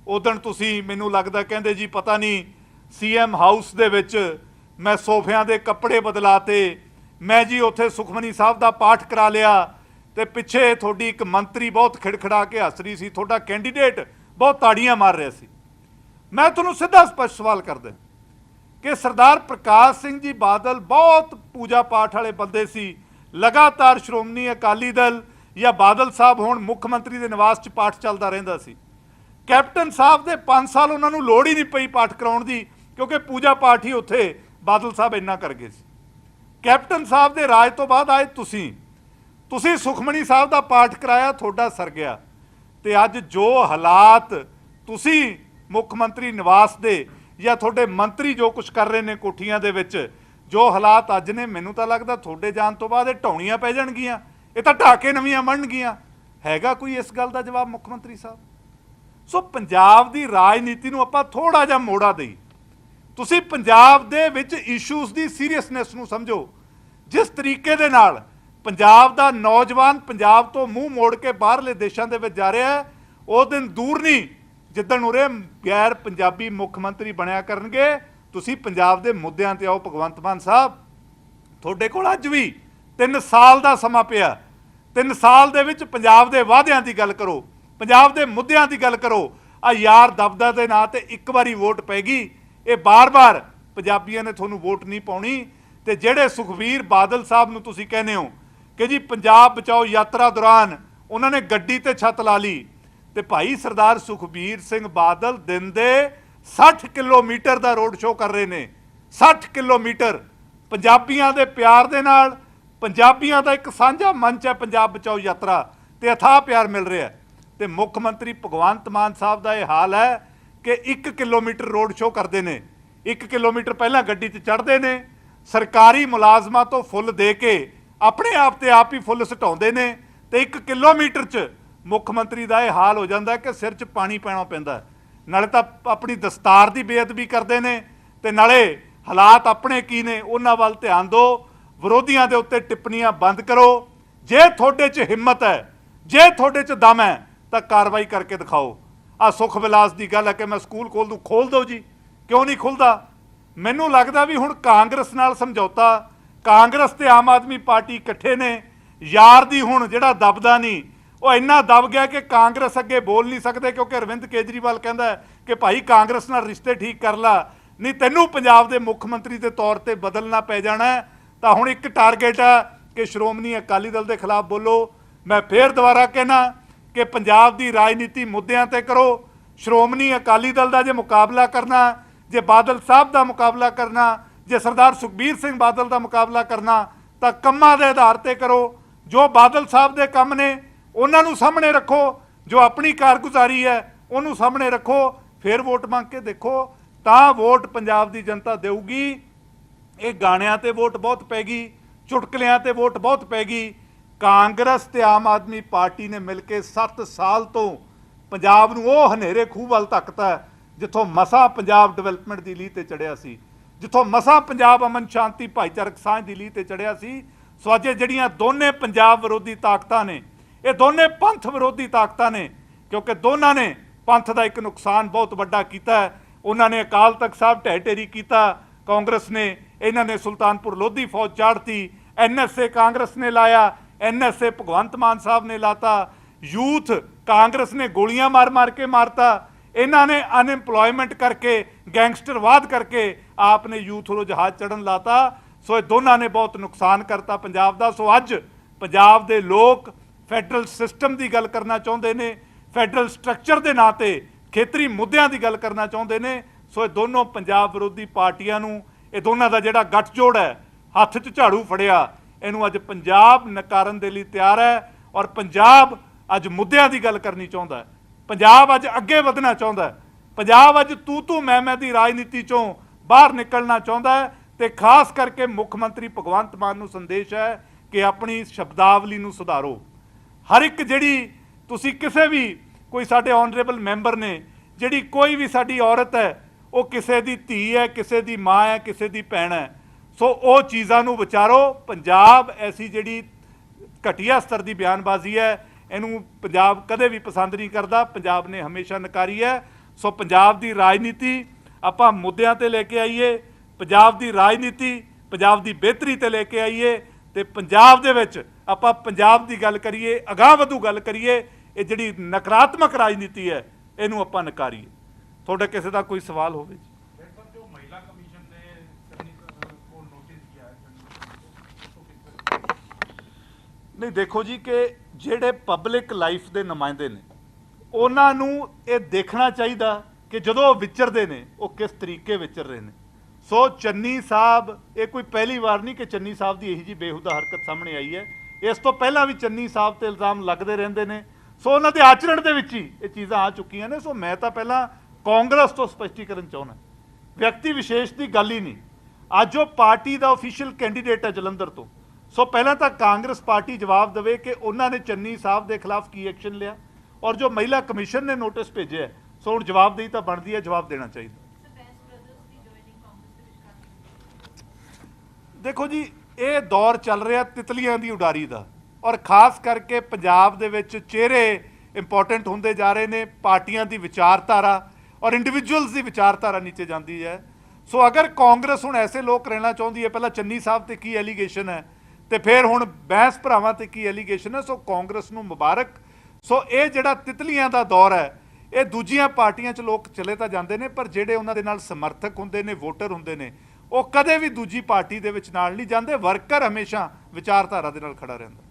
ਉਦੋਂ ਤੁਸੀਂ ਮੈਨੂੰ ਲੱਗਦਾ ਕਹਿੰਦੇ ਜੀ ਪਤਾ ਨਹੀਂ, ਸੀਐਮ ਹਾਊਸ ਦੇ ਵਿੱਚ ਮੈਂ ਸੋਫਿਆਂ ਦੇ ਕੱਪੜੇ ਬਦਲਾਤੇ, ਮੈਂ ਜੀ ਉੱਥੇ ਸੁਖਮਨੀ ਸਾਹਿਬ ਦਾ ਪਾਠ ਕਰਾ ਲਿਆ ਤੇ ਪਿੱਛੇ ਤੁਹਾਡੀ ਇੱਕ ਮੰਤਰੀ ਬਹੁਤ ਖਿੜਖੜਾ ਕੇ ਹੱਸ ਰਹੀ ਸੀ, ਤੁਹਾਡਾ ਕੈਂਡੀਡੇਟ ਬਹੁਤ ਤਾੜੀਆਂ ਮਾਰ ਰਿਹਾ ਸੀ। ਮੈਂ ਤੁਹਾਨੂੰ ਸਿੱਧਾ ਸਪਸ਼ਟ ਸਵਾਲ ਕਰਦਾ ਕਿ ਸਰਦਾਰ ਪ੍ਰਕਾਸ਼ ਸਿੰਘ ਜੀ ਬਾਦਲ ਬਹੁਤ ਪੂਜਾ ਪਾਠ ਵਾਲੇ ਬੰਦੇ ਸੀ। ਲਗਾਤਾਰ ਸ਼੍ਰੋਮਣੀ ਅਕਾਲੀ ਦਲ ਜਾਂ ਬਾਦਲ ਸਾਹਿਬ ਹੋਣ ਮੁੱਖ ਮੰਤਰੀ ਦੇ ਨਿਵਾਸ 'ਚ ਪਾਠ ਚੱਲਦਾ ਰਹਿੰਦਾ ਸੀ। ਕੈਪਟਨ ਸਾਹਿਬ ਦੇ 5 ਸਾਲ ਉਹਨਾਂ ਨੂੰ ਲੋੜ ਹੀ ਨਹੀਂ ਪਈ ਪਾਠ ਕਰਾਉਣ ਦੀ, ਕਿਉਂਕਿ ਪੂਜਾ ਪਾਠ ਹੀ ਉੱਥੇ ਬਾਦਲ ਸਾਹਿਬ ਇੰਨਾ ਕਰ ਗਏ ਸੀ। ਕੈਪਟਨ ਸਾਹਿਬ ਦੇ ਰਾਜ ਤੋਂ ਬਾਅਦ ਆਏ ਤੁਸੀਂ। ਤੁਸੀਂ ਸੁਖਮਣੀ ਸਾਹਿਬ ਦਾ ਪਾਠ ਕਰਾਇਆ, ਤੁਹਾਡਾ ਸਰ ਗਿਆ। ਤੇ ਅੱਜ ਜੋ ਹਾਲਾਤ ਤੁਸੀਂ ਮੁੱਖ ਮੰਤਰੀ ਨਿਵਾਸ ਦੇ ਜਾਂ ਤੁਹਾਡੇ ਮੰਤਰੀ ਜੋ ਕੁਝ ਕਰ ਰਹੇ ਨੇ ਕੋਠੀਆਂ ਦੇ ਵਿੱਚ, ਜੋ ਹਾਲਾਤ ਅੱਜ ਨੇ, ਮੈਨੂੰ ਤਾਂ ਲੱਗਦਾ ਤੁਹਾਡੇ ਜਾਣ ਤੋਂ ਬਾਅਦ ਇਹ ਢਾਉਣੀਆਂ ਪੈ ਜਾਣਗੀਆਂ। ਇਹ ਤਾਂ ਢਾਕੇ ਨਵੀਆਂ ਬਣਨਗੀਆਂ। ਹੈਗਾ ਕੋਈ ਇਸ ਗੱਲ ਦਾ ਜਵਾਬ ਮੁੱਖ ਮੰਤਰੀ ਸਾਹਿਬ? ਸੋ ਪੰਜਾਬ ਦੀ ਰਾਜਨੀਤੀ ਨੂੰ ਆਪਾਂ ਥੋੜਾ ਜਿਹਾ ਮੋੜਾ ਦੇਈ ਤੁਸੀਂ ਪੰਜਾਬ ਦੇ ਵਿੱਚ ਇਸ਼ੂਜ਼ ਦੀ ਸੀਰੀਅਸਨੈਸ ਨੂੰ ਸਮਝੋ। ਜਿਸ ਤਰੀਕੇ ਦੇ ਨਾਲ ਪੰਜਾਬ ਦਾ ਨੌਜਵਾਨ ਪੰਜਾਬ ਤੋਂ ਮੂੰਹ ਮੋੜ ਕੇ ਬਾਹਰਲੇ ਦੇਸ਼ਾਂ ਦੇ ਵਿੱਚ ਜਾ ਰਿਹਾ ਹੈ, ਉਹ ਦਿਨ ਦੂਰ ਨਹੀਂ। ਜਿੱਦਣ ਉਰੇ ਗੈਰ ਪੰਜਾਬੀ ਮੁੱਖ ਮੰਤਰੀ ਬਣਿਆ ਕਰਨਗੇ, ਤੁਸੀਂ ਪੰਜਾਬ ਦੇ ਮੁੱਦਿਆਂ ਤੇ ਆਓ ਭਗਵੰਤ ਮਾਨ ਸਾਹਿਬ। ਤੁਹਾਡੇ ਕੋਲ ਅੱਜ ਵੀ 3 ਸਾਲ ਦਾ ਸਮਾਂ ਪਿਆ। 3 ਸਾਲ ਦੇ ਵਿੱਚ ਪੰਜਾਬ ਦੇ ਵਾਅਦਿਆਂ ਦੀ ਗੱਲ ਕਰੋ, ਪੰਜਾਬ ਦੇ ਮੁੱਦਿਆਂ ਦੀ ਗੱਲ ਕਰੋ ਆ ਯਾਰ ਦਬਦਾ ਦੇ ਨਾਂ ਤੇ ਇੱਕ ਵਾਰੀ ਵੋਟ ਪੈ ਗਈ, ਇਹ ਬਾਰ-ਬਾਰ ਪੰਜਾਬੀਆਂ ਨੇ ਤੁਹਾਨੂੰ ਵੋਟ ਨਹੀਂ ਪਾਉਣੀ। ਤੇ ਜਿਹੜੇ ਸੁਖਵੀਰ ਬਾਦਲ ਸਾਹਿਬ ਨੂੰ ਤੁਸੀਂ ਕਹਿੰਦੇ ਹੋ ਕਿ ਜੀ ਪੰਜਾਬ ਬਚਾਓ ਯਾਤਰਾ ਦੌਰਾਨ ਉਹਨਾਂ ਨੇ ਗੱਡੀ ਤੇ ਛੱਤ ਲਾ ਲਈ ਤੇ ਭਾਈ ਸਰਦਾਰ ਸੁਖਬੀਰ ਸਿੰਘ ਬਾਦਲ ਦਿਨ ਦੇ 60 ਕਿਲੋਮੀਟਰ ਦਾ ਰੋਡ ਸ਼ੋਅ ਕਰ ਰਹੇ ਨੇ। 60 ਕਿਲੋਮੀਟਰ। ਪੰਜਾਬੀਆਂ ਦੇ ਪਿਆਰ ਦੇ ਨਾਲ, ਪੰਜਾਬੀਆਂ ਦਾ ਇੱਕ ਸਾਂਝਾ ਮੰਚ ਹੈ ਪੰਜਾਬ ਬਚਾਓ ਯਾਤਰਾ, ਤੇ ਅਥਾਹ ਪਿਆਰ ਮਿਲ ਰਿਹਾ ਹੈ। ਤੇ ਮੁੱਖ ਮੰਤਰੀ ਭਗਵੰਤ ਮਾਨ ਸਾਹਿਬ ਦਾ ਇਹ ਹਾਲ ਹੈ ਕਿ 1 ਕਿਲੋਮੀਟਰ ਰੋਡ ਸ਼ੋਅ ਕਰਦੇ ਨੇ। 1 ਕਿਲੋਮੀਟਰ ਪਹਿਲਾਂ ਗੱਡੀ 'ਚ ਚੜ੍ਹਦੇ ਨੇ, ਸਰਕਾਰੀ ਮੁਲਾਜ਼ਮਾਂ ਤੋਂ ਫੁੱਲ ਦੇ ਕੇ ਆਪਣੇ ਆਪ ਤੇ ਆਪ ਹੀ ਫੁੱਲ ਸਟਾਉਂਦੇ ਨੇ ਤੇ 1 ਕਿਲੋਮੀਟਰ 'ਚ ਮੁੱਖ ਮੰਤਰੀ ਦਾ ਇਹ ਹਾਲ ਹੋ ਜਾਂਦਾ ਕਿ ਸਿਰ 'ਚ ਪਾਣੀ ਪੈਣਾ ਪੈਂਦਾ ਨਾਲੇ ਤਾਂ ਆਪਣੀ ਦਸਤਾਰ ਦੀ ਬੇਅਦਬੀ ਕਰਦੇ ਨੇ ਤੇ ਨਾਲੇ ਹਾਲਾਤ ਆਪਣੇ ਕੀ ਨੇ ਉਹਨਾਂ ਵੱਲ ਧਿਆਨ ਦਿਓ। ਵਿਰੋਧੀਆਂ ਦੇ ਉੱਤੇ ਟਿੱਪਣੀਆਂ ਬੰਦ ਕਰੋ। ਜੇ ਤੁਹਾਡੇ 'ਚ ਹਿੰਮਤ ਹੈ, ਜੇ ਤੁਹਾਡੇ 'ਚ ਦਮ ਹੈ, ਤਾਂ ਕਾਰਵਾਈ ਕਰਕੇ ਦਿਖਾਓ। ਆ ਸੁਖ ਵਿਲਾਸ ਦੀ ਗੱਲ ਹੈ ਕਿ ਮੈਂ ਸਕੂਲ ਖੋਲ ਦੂੰ ਖੋਲ ਦਿਓ ਜੀ। ਕਿਉਂ ਨਹੀਂ ਖੁੱਲਦਾ? ਮੈਨੂੰ ਲੱਗਦਾ ਵੀ ਹੁਣ ਕਾਂਗਰਸ ਨਾਲ ਸਮਝੌਤਾ, ਕਾਂਗਰਸ ਤੇ ਆਮ ਆਦਮੀ ਪਾਰਟੀ ਇਕੱਠੇ ਨੇ। ਯਾਰ ਦੀ ਹੁਣ ਜਿਹੜਾ ਦਬਦਾ ਨਹੀਂ ਉਹ ਇੰਨਾ ਦਬ ਗਿਆ ਕਿ ਕਾਂਗਰਸ ਅੱਗੇ ਬੋਲ ਨਹੀਂ ਸਕਦੇ ਕਿਉਂਕਿ ਅਰਵਿੰਦ ਕੇਜਰੀਵਾਲ ਕਹਿੰਦਾ ਕਿ ਭਾਈ ਕਾਂਗਰਸ ਨਾਲ ਰਿਸ਼ਤੇ ਠੀਕ ਕਰ ਲਾ, ਨਹੀਂ ਤੈਨੂੰ ਪੰਜਾਬ ਦੇ ਮੁੱਖ ਮੰਤਰੀ ਦੇ ਤੌਰ ਤੇ ਬਦਲਣਾ ਪੈ ਜਾਣਾ ਤਾਂ ਹੁਣ ਇੱਕ ਟਾਰਗੇਟ ਆ ਕਿ ਸ਼੍ਰੋਮਣੀ ਅਕਾਲੀ ਦਲ ਦੇ ਖਿਲਾਫ ਬੋਲੋ। ਮੈਂ ਫੇਰ ਦੁਬਾਰਾ ਕਹਿਣਾ ਕਿ ਪੰਜਾਬ ਦੀ ਰਾਜਨੀਤੀ ਮੁੱਦਿਆਂ ਤੇ ਕਰੋ। ਸ਼੍ਰੋਮਣੀ ਅਕਾਲੀ ਦਲ ਦਾ ਜੇ ਮੁਕਾਬਲਾ ਕਰਨਾ, ਜੇ ਬਾਦਲ ਸਾਹਿਬ ਦਾ ਮੁਕਾਬਲਾ ਕਰਨਾ, ਜੇ ਸਰਦਾਰ ਸੁਖਬੀਰ ਸਿੰਘ ਬਾਦਲ ਦਾ ਮੁਕਾਬਲਾ ਕਰਨਾ, ਤਾਂ ਕੰਮਾਂ ਦੇ ਆਧਾਰ ਤੇ ਕਰੋ। ਜੋ ਬਾਦਲ ਸਾਹਿਬ ਦੇ ਕੰਮ ਨੇ ਉਹਨਾਂ ਨੂੰ ਸਾਹਮਣੇ ਰੱਖੋ, ਜੋ ਆਪਣੀ ਕਾਰਗੁਜ਼ਾਰੀ ਹੈ, ਉਹਨੂੰ ਸਾਹਮਣੇ ਰੱਖੋ, ਫਿਰ ਵੋਟ ਮੰਗ ਕੇ ਦੇਖੋ, ਤਾਂ ਵੋਟ ਪੰਜਾਬ ਦੀ ਜਨਤਾ ਦੇਊਗੀ। ਇਹ ਗਾਣਿਆਂ ਤੇ ਵੋਟ ਬਹੁਤ ਪੈ ਗਈ, ਚੁਟਕਲਿਆਂ ਤੇ ਵੋਟ ਬਹੁਤ ਪੈ ਗਈ। ਕਾਂਗਰਸ ਤੇ ਆਮ ਆਦਮੀ ਪਾਰਟੀ ਨੇ ਮਿਲ ਕੇ 7 ਸਾਲ ਤੋਂ ਪੰਜਾਬ ਨੂੰ ਉਹ ਹਨੇਰੇ ਖੂਹ ਵੱਲ ਧੱਕਤਾ ਜਿੱਥੋਂ ਮਸਾ ਪੰਜਾਬ ਡਿਵੈਲਪਮੈਂਟ ਦੀ ਲੀਹ ਤੇ ਚੜਿਆ ਸੀ, ਜਿੱਥੋਂ ਮਸਾ ਪੰਜਾਬ ਅਮਨ ਸ਼ਾਂਤੀ ਭਾਈਚਾਰਕ ਸਾਂਝ ਦੀ ਲੀਹ ਤੇ ਚੜਿਆ ਸੀ। ਸੋ ਅੱਜ ਜਿਹੜੀਆਂ ਦੋਨੇ ਪੰਜਾਬ ਵਿਰੋਧੀ ਤਾਕਤਾਂ ਨੇ ਇਹ ਦੋਨੇ ਪੰਥ ਵਿਰੋਧੀ ਤਾਕਤਾਂ ਨੇ, ਕਿਉਂਕਿ ਦੋਨਾਂ ਨੇ ਪੰਥ ਦਾ ਇੱਕ ਨੁਕਸਾਨ ਬਹੁਤ ਵੱਡਾ ਕੀਤਾ ਹੈ। ਉਹਨਾਂ ਨੇ ਅਕਾਲ ਤਖਤ ਸਾਹਿਬ ਢਹਿ ਢੇਰੀ ਕੀਤਾ, ਕਾਂਗਰਸ ਨੇ ਇਹਨਾਂ ਨੇ ਸੁਲਤਾਨਪੁਰ ਲੋਧੀ ਫੌਜ ਚਾੜਤੀ ਐਨਐਸਏ ਕਾਂਗਰਸ ਨੇ ਲਾਇਆ ਐਨਐਸਏ ਭਗਵੰਤ ਮਾਨ ਸਾਹਿਬ ਨੇ ਲਾਤਾ, ਯੂਥ ਕਾਂਗਰਸ ਨੇ ਗੋਲੀਆਂ ਮਾਰ-ਮਾਰ ਕੇ ਮਾਰਤਾ, ਇਹਨਾਂ ਨੇ ਅਨਐਮਪਲੋਇਮੈਂਟ ਕਰਕੇ, ਗੈਂਗਸਟਰਵਾਦ ਕਰਕੇ ਆਪ ਨੇ ਯੂਥ ਨੂੰ ਜਹਾਜ਼ ਚੜਨ ਲਾਤਾ। ਸੋ ਇਹ ਦੋਨਾਂ ਨੇ ਬਹੁਤ ਨੁਕਸਾਨ ਕਰਤਾ ਪੰਜਾਬ ਦਾ। ਸੋ ਅੱਜ ਪੰਜਾਬ ਦੇ ਲੋਕ ਫੈਡਰਲ ਸਿਸਟਮ ਦੀ ਗੱਲ ਕਰਨਾ ਚਾਹੁੰਦੇ ਨੇ, ਫੈਡਰਲ ਸਟਰਕਚਰ ਦੇ ਨਾਂ ਤੇ ਖੇਤਰੀ ਮੁੱਦਿਆਂ ਦੀ ਗੱਲ ਕਰਨਾ ਚਾਹੁੰਦੇ ਨੇ। ਸੋ ਇਹ ਦੋਨੋਂ ਪੰਜਾਬ ਵਿਰੋਧੀ ਪਾਰਟੀਆਂ ਨੂੰ, ਇਹ ਦੋਨਾਂ ਦਾ ਜਿਹੜਾ ਗੱਠਜੋੜ ਹੈ, ਹੱਥ 'ਚ ਝਾੜੂ ਫੜਿਆ। ਇਹਨੂੰ ਅੱਜ ਪੰਜਾਬ ਨਕਾਰਨ ਦੇ ਲਈ ਤਿਆਰ ਹੈ ਔਰ ਪੰਜਾਬ ਅੱਜ ਮੁੱਦਿਆਂ ਦੀ ਗੱਲ ਕਰਨੀ ਚਾਹੁੰਦਾ ਪੰਜਾਬ ਅੱਜ ਅੱਗੇ ਵਧਣਾ ਚਾਹੁੰਦਾ ਪੰਜਾਬ ਅੱਜ ਤੂੰ ਤੂੰ ਮੈਂ ਮੈਂ ਦੀ ਰਾਜਨੀਤੀ ਚੋਂ ਬਾਹਰ ਨਿਕਲਣਾ ਚਾਹੁੰਦਾ ਹੈ ਤੇ ਖਾਸ ਕਰਕੇ ਮੁੱਖ ਮੰਤਰੀ ਭਗਵੰਤ ਮਾਨ ਨੂੰ ਸੰਦੇਸ਼ ਹੈ ਕਿ ਆਪਣੀ ਸ਼ਬਦਾਵਲੀ ਨੂੰ ਸੁਧਾਰੋ। ਹਰ ਇੱਕ ਜਿਹੜੀ ਤੁਸੀਂ ਕਿਸੇ ਵੀ ਕੋਈ ਸਾਡੇ ਆਨਰੇਬਲ ਮੈਂਬਰ ਨੇ, ਜਿਹੜੀ ਕੋਈ ਵੀ ਸਾਡੀ ਔਰਤ ਹੈ, ਉਹ ਕਿਸੇ ਦੀ ਧੀ ਹੈ, ਕਿਸੇ ਦੀ ਮਾਂ ਹੈ, ਕਿਸੇ ਦੀ ਭੈਣ ਹੈ, ਸੋ ਉਹ ਚੀਜ਼ਾਂ ਨੂੰ ਵਿਚਾਰੋ। ਪੰਜਾਬ ਐਸੀ ਜਿਹੜੀ ਘਟੀਆ ਸਤਰ ਦੀ ਬਿਆਨਬਾਜ਼ੀ ਹੈ, ਇਹਨੂੰ ਪੰਜਾਬ ਕਦੇ ਵੀ ਪਸੰਦ ਨਹੀਂ ਕਰਦਾ, ਪੰਜਾਬ ਨੇ ਹਮੇਸ਼ਾ ਨਕਾਰੀ ਹੈ। ਸੋ ਪੰਜਾਬ ਦੀ ਰਾਜਨੀਤੀ ਆਪਾਂ ਮੁੱਦਿਆਂ ਤੇ ਲੈ ਕੇ ਆਈਏ, ਪੰਜਾਬ ਦੀ ਰਾਜਨੀਤੀ ਪੰਜਾਬ ਦੀ ਬਿਹਤਰੀ ਤੇ ਲੈ ਕੇ ਆਈਏ ਤੇ ਪੰਜਾਬ ਦੇ ਵਿੱਚ ਆਪਾਂ ਪੰਜਾਬ ਦੀ ਗੱਲ ਕਰੀਏ ਅਗਾਹ ਵਧੂ ਗੱਲ ਕਰੀਏ ਇਹ ਜਿਹੜੀ ਨਕਾਰਾਤਮਕ ਰਾਜਨੀਤੀ ਹੈ ਇਹਨੂੰ ਆਪਾਂ ਨਕਾਰੀਏ। ਤੁਹਾਡੇ ਕਿਸੇ ਦਾ ਕੋਈ ਸਵਾਲ ਹੋਵੇ ਜੀ? ਨਹੀਂ ਦੇਖੋ ਜੀ ਕਿ ਜਿਹੜੇ ਪਬਲਿਕ ਲਾਈਫ ਦੇ ਨੁਮਾਇੰਦੇ ਨੇ ਉਹਨਾਂ ਨੂੰ ਇਹ ਦੇਖਣਾ ਚਾਹੀਦਾ ਕਿ ਜਦੋਂ ਉਹ ਵਿਚਰਦੇ ਨੇ ਉਹ ਕਿਸ ਤਰੀਕੇ ਵਿਚਰ ਰਹੇ ਨੇ। ਸੋ ਚੰਨੀ ਸਾਹਿਬ ਇਹ ਕੋਈ ਪਹਿਲੀ ਵਾਰ ਨਹੀਂ ਕਿ ਚੰਨੀ ਸਾਹਿਬ ਦੀ ਇਹੀ ਜੀ ਬੇਹੁਦਾ ਹਰਕਤ ਸਾਹਮਣੇ ਆਈ ਹੈ। ਇਸ ਤੋਂ ਪਹਿਲਾਂ ਵੀ ਚੰਨੀ ਸਾਹਿਬ ਤੇ ਇਲਜ਼ਾਮ ਲੱਗਦੇ ਰਹਿੰਦੇ ਨੇ। ਸੋ ਉਹਨਾਂ ਦੇ ਆਚਰਣ ਦੇ ਵਿੱਚ ਹੀ ਇਹ ਚੀਜ਼ਾਂ ਆ ਚੁੱਕੀਆਂ ਨੇ। ਸੋ ਮੈਂ ਤਾਂ ਪਹਿਲਾਂ ਕਾਂਗਰਸ ਤੋਂ ਸਪਸ਼ਟੀਕਰਨ ਚਾਹੁੰਦਾ। ਵਿਅਕਤੀ ਵਿਸ਼ੇਸ਼ ਦੀ ਗੱਲ ਹੀ ਨਹੀਂ। ਅੱਜ ਉਹ ਪਾਰਟੀ ਦਾ ਅਫੀਸ਼ੀਅਲ ਕੈਂਡੀਡੇਟ ਹੈ ਜਲੰਧਰ ਤੋਂ। ਸੋ ਪਹਿਲਾਂ ਤਾਂ ਕਾਂਗਰਸ ਪਾਰਟੀ ਜਵਾਬ ਦੇਵੇ ਕਿ ਉਹਨਾਂ ਨੇ ਚੰਨੀ ਸਾਹਿਬ ਦੇ ਖਿਲਾਫ ਕੀ ਐਕਸ਼ਨ ਲਿਆ। ਔਰ ਜੋ ਮਹਿਲਾ ਕਮਿਸ਼ਨ ਨੇ ਨੋਟਿਸ ਭੇਜਿਆ ਸੋ ਹੁਣ ਜਵਾਬਦੇਹੀ ਤਾਂ ਬਣਦੀ ਹੈ ਜਵਾਬ ਦੇਣਾ ਚਾਹੀਦਾ। ਦੇਖੋ ਜੀ ਇਹ ਦੌਰ ਚੱਲ ਰਿਹਾ ਤਿਤਲੀਆਂ ਦੀ ਉਡਾਰੀ ਦਾ। ਔਰ ਖਾਸ ਕਰਕੇ ਪੰਜਾਬ ਦੇ ਵਿੱਚ ਚਿਹਰੇ ਇੰਪੋਰਟੈਂਟ ਹੁੰਦੇ ਜਾ ਰਹੇ ਨੇ, ਪਾਰਟੀਆਂ ਦੀ ਵਿਚਾਰਧਾਰਾ ਔਰ ਇੰਡੀਵਿਜੂਅਲਸ ਦੀ ਵਿਚਾਰਧਾਰਾ ਨੀਚੇ ਜਾਂਦੀ ਹੈ। ਸੋ ਅਗਰ ਕਾਂਗਰਸ ਹੁਣ ਐਸੇ ਲੋਕ ਰਹਿਣਾ ਚਾਹੁੰਦੀ ਹੈ, ਪਹਿਲਾਂ ਚੰਨੀ ਸਾਹਿਬ ਤੇ ਕੀ ਐਲੀਗੇਸ਼ਨ ਹੈ? ਤੇ ਫਿਰ ਹੁਣ ਬੈਂਸ ਭਰਾਵਾਂ ਤੇ ਕੀ ਐਲੀਗੇਸ਼ਨ ਹੈ? ਸੋ ਕਾਂਗਰਸ ਨੂੰ ਮੁਬਾਰਕ। ਸੋ ਇਹ ਜਿਹੜਾ ਤਿਤਲੀਆਂ ਦਾ ਦੌਰ ਹੈ, ਇਹ ਦੂਜੀਆਂ ਪਾਰਟੀਆਂ 'ਚ ਲੋਕ ਚਲੇ ਤਾਂ ਜਾਂਦੇ ਨੇ, ਪਰ ਜਿਹੜੇ ਉਹਨਾਂ ਦੇ ਨਾਲ ਸਮਰਥਕ ਹੁੰਦੇ ਨੇ, ਵੋਟਰ ਹੁੰਦੇ ਨੇ ਉਹ ਕਦੇ ਵੀ ਦੂਜੀ ਪਾਰਟੀ ਦੇ ਵਿੱਚ ਨਾਲ ਨਹੀਂ ਜਾਂਦੇ, ਵਰਕਰ ਹਮੇਸ਼ਾ ਵਿਚਾਰਧਾਰਾ ਦੇ ਨਾਲ ਖੜਾ ਰਹਿੰਦਾ।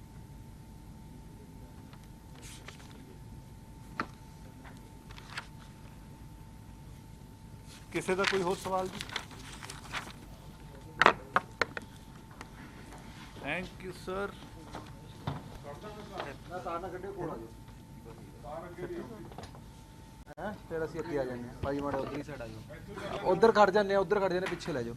ਕਿਸੇ ਦਾ ਕੋਈ ਹੋਰ ਸਵਾਲ ਜੀ? ਥੈਂਕ ਯੂ ਸਰ ਨਾ ਤਾਂ ਨਾ ਕੱਢੇ ਕੋਲ ਆ ਜਾਓ। ਹੈ? ਫਿਰ ਅਸੀਂ ਅੱਗੇ ਆ ਜਾਂਦੇ ਹਾਂ। ਭਾਈ ਮਾੜੇ ਉਧਰ ਹੀ ਸਾਈਡ ਆ ਜਾਓ। ਉਧਰ ਖੜ ਜਾਂਦੇ ਆ ਉਧਰ ਖੜ ਜਾਂਦੇ ਪਿੱਛੇ ਲੈ ਜਾਓ।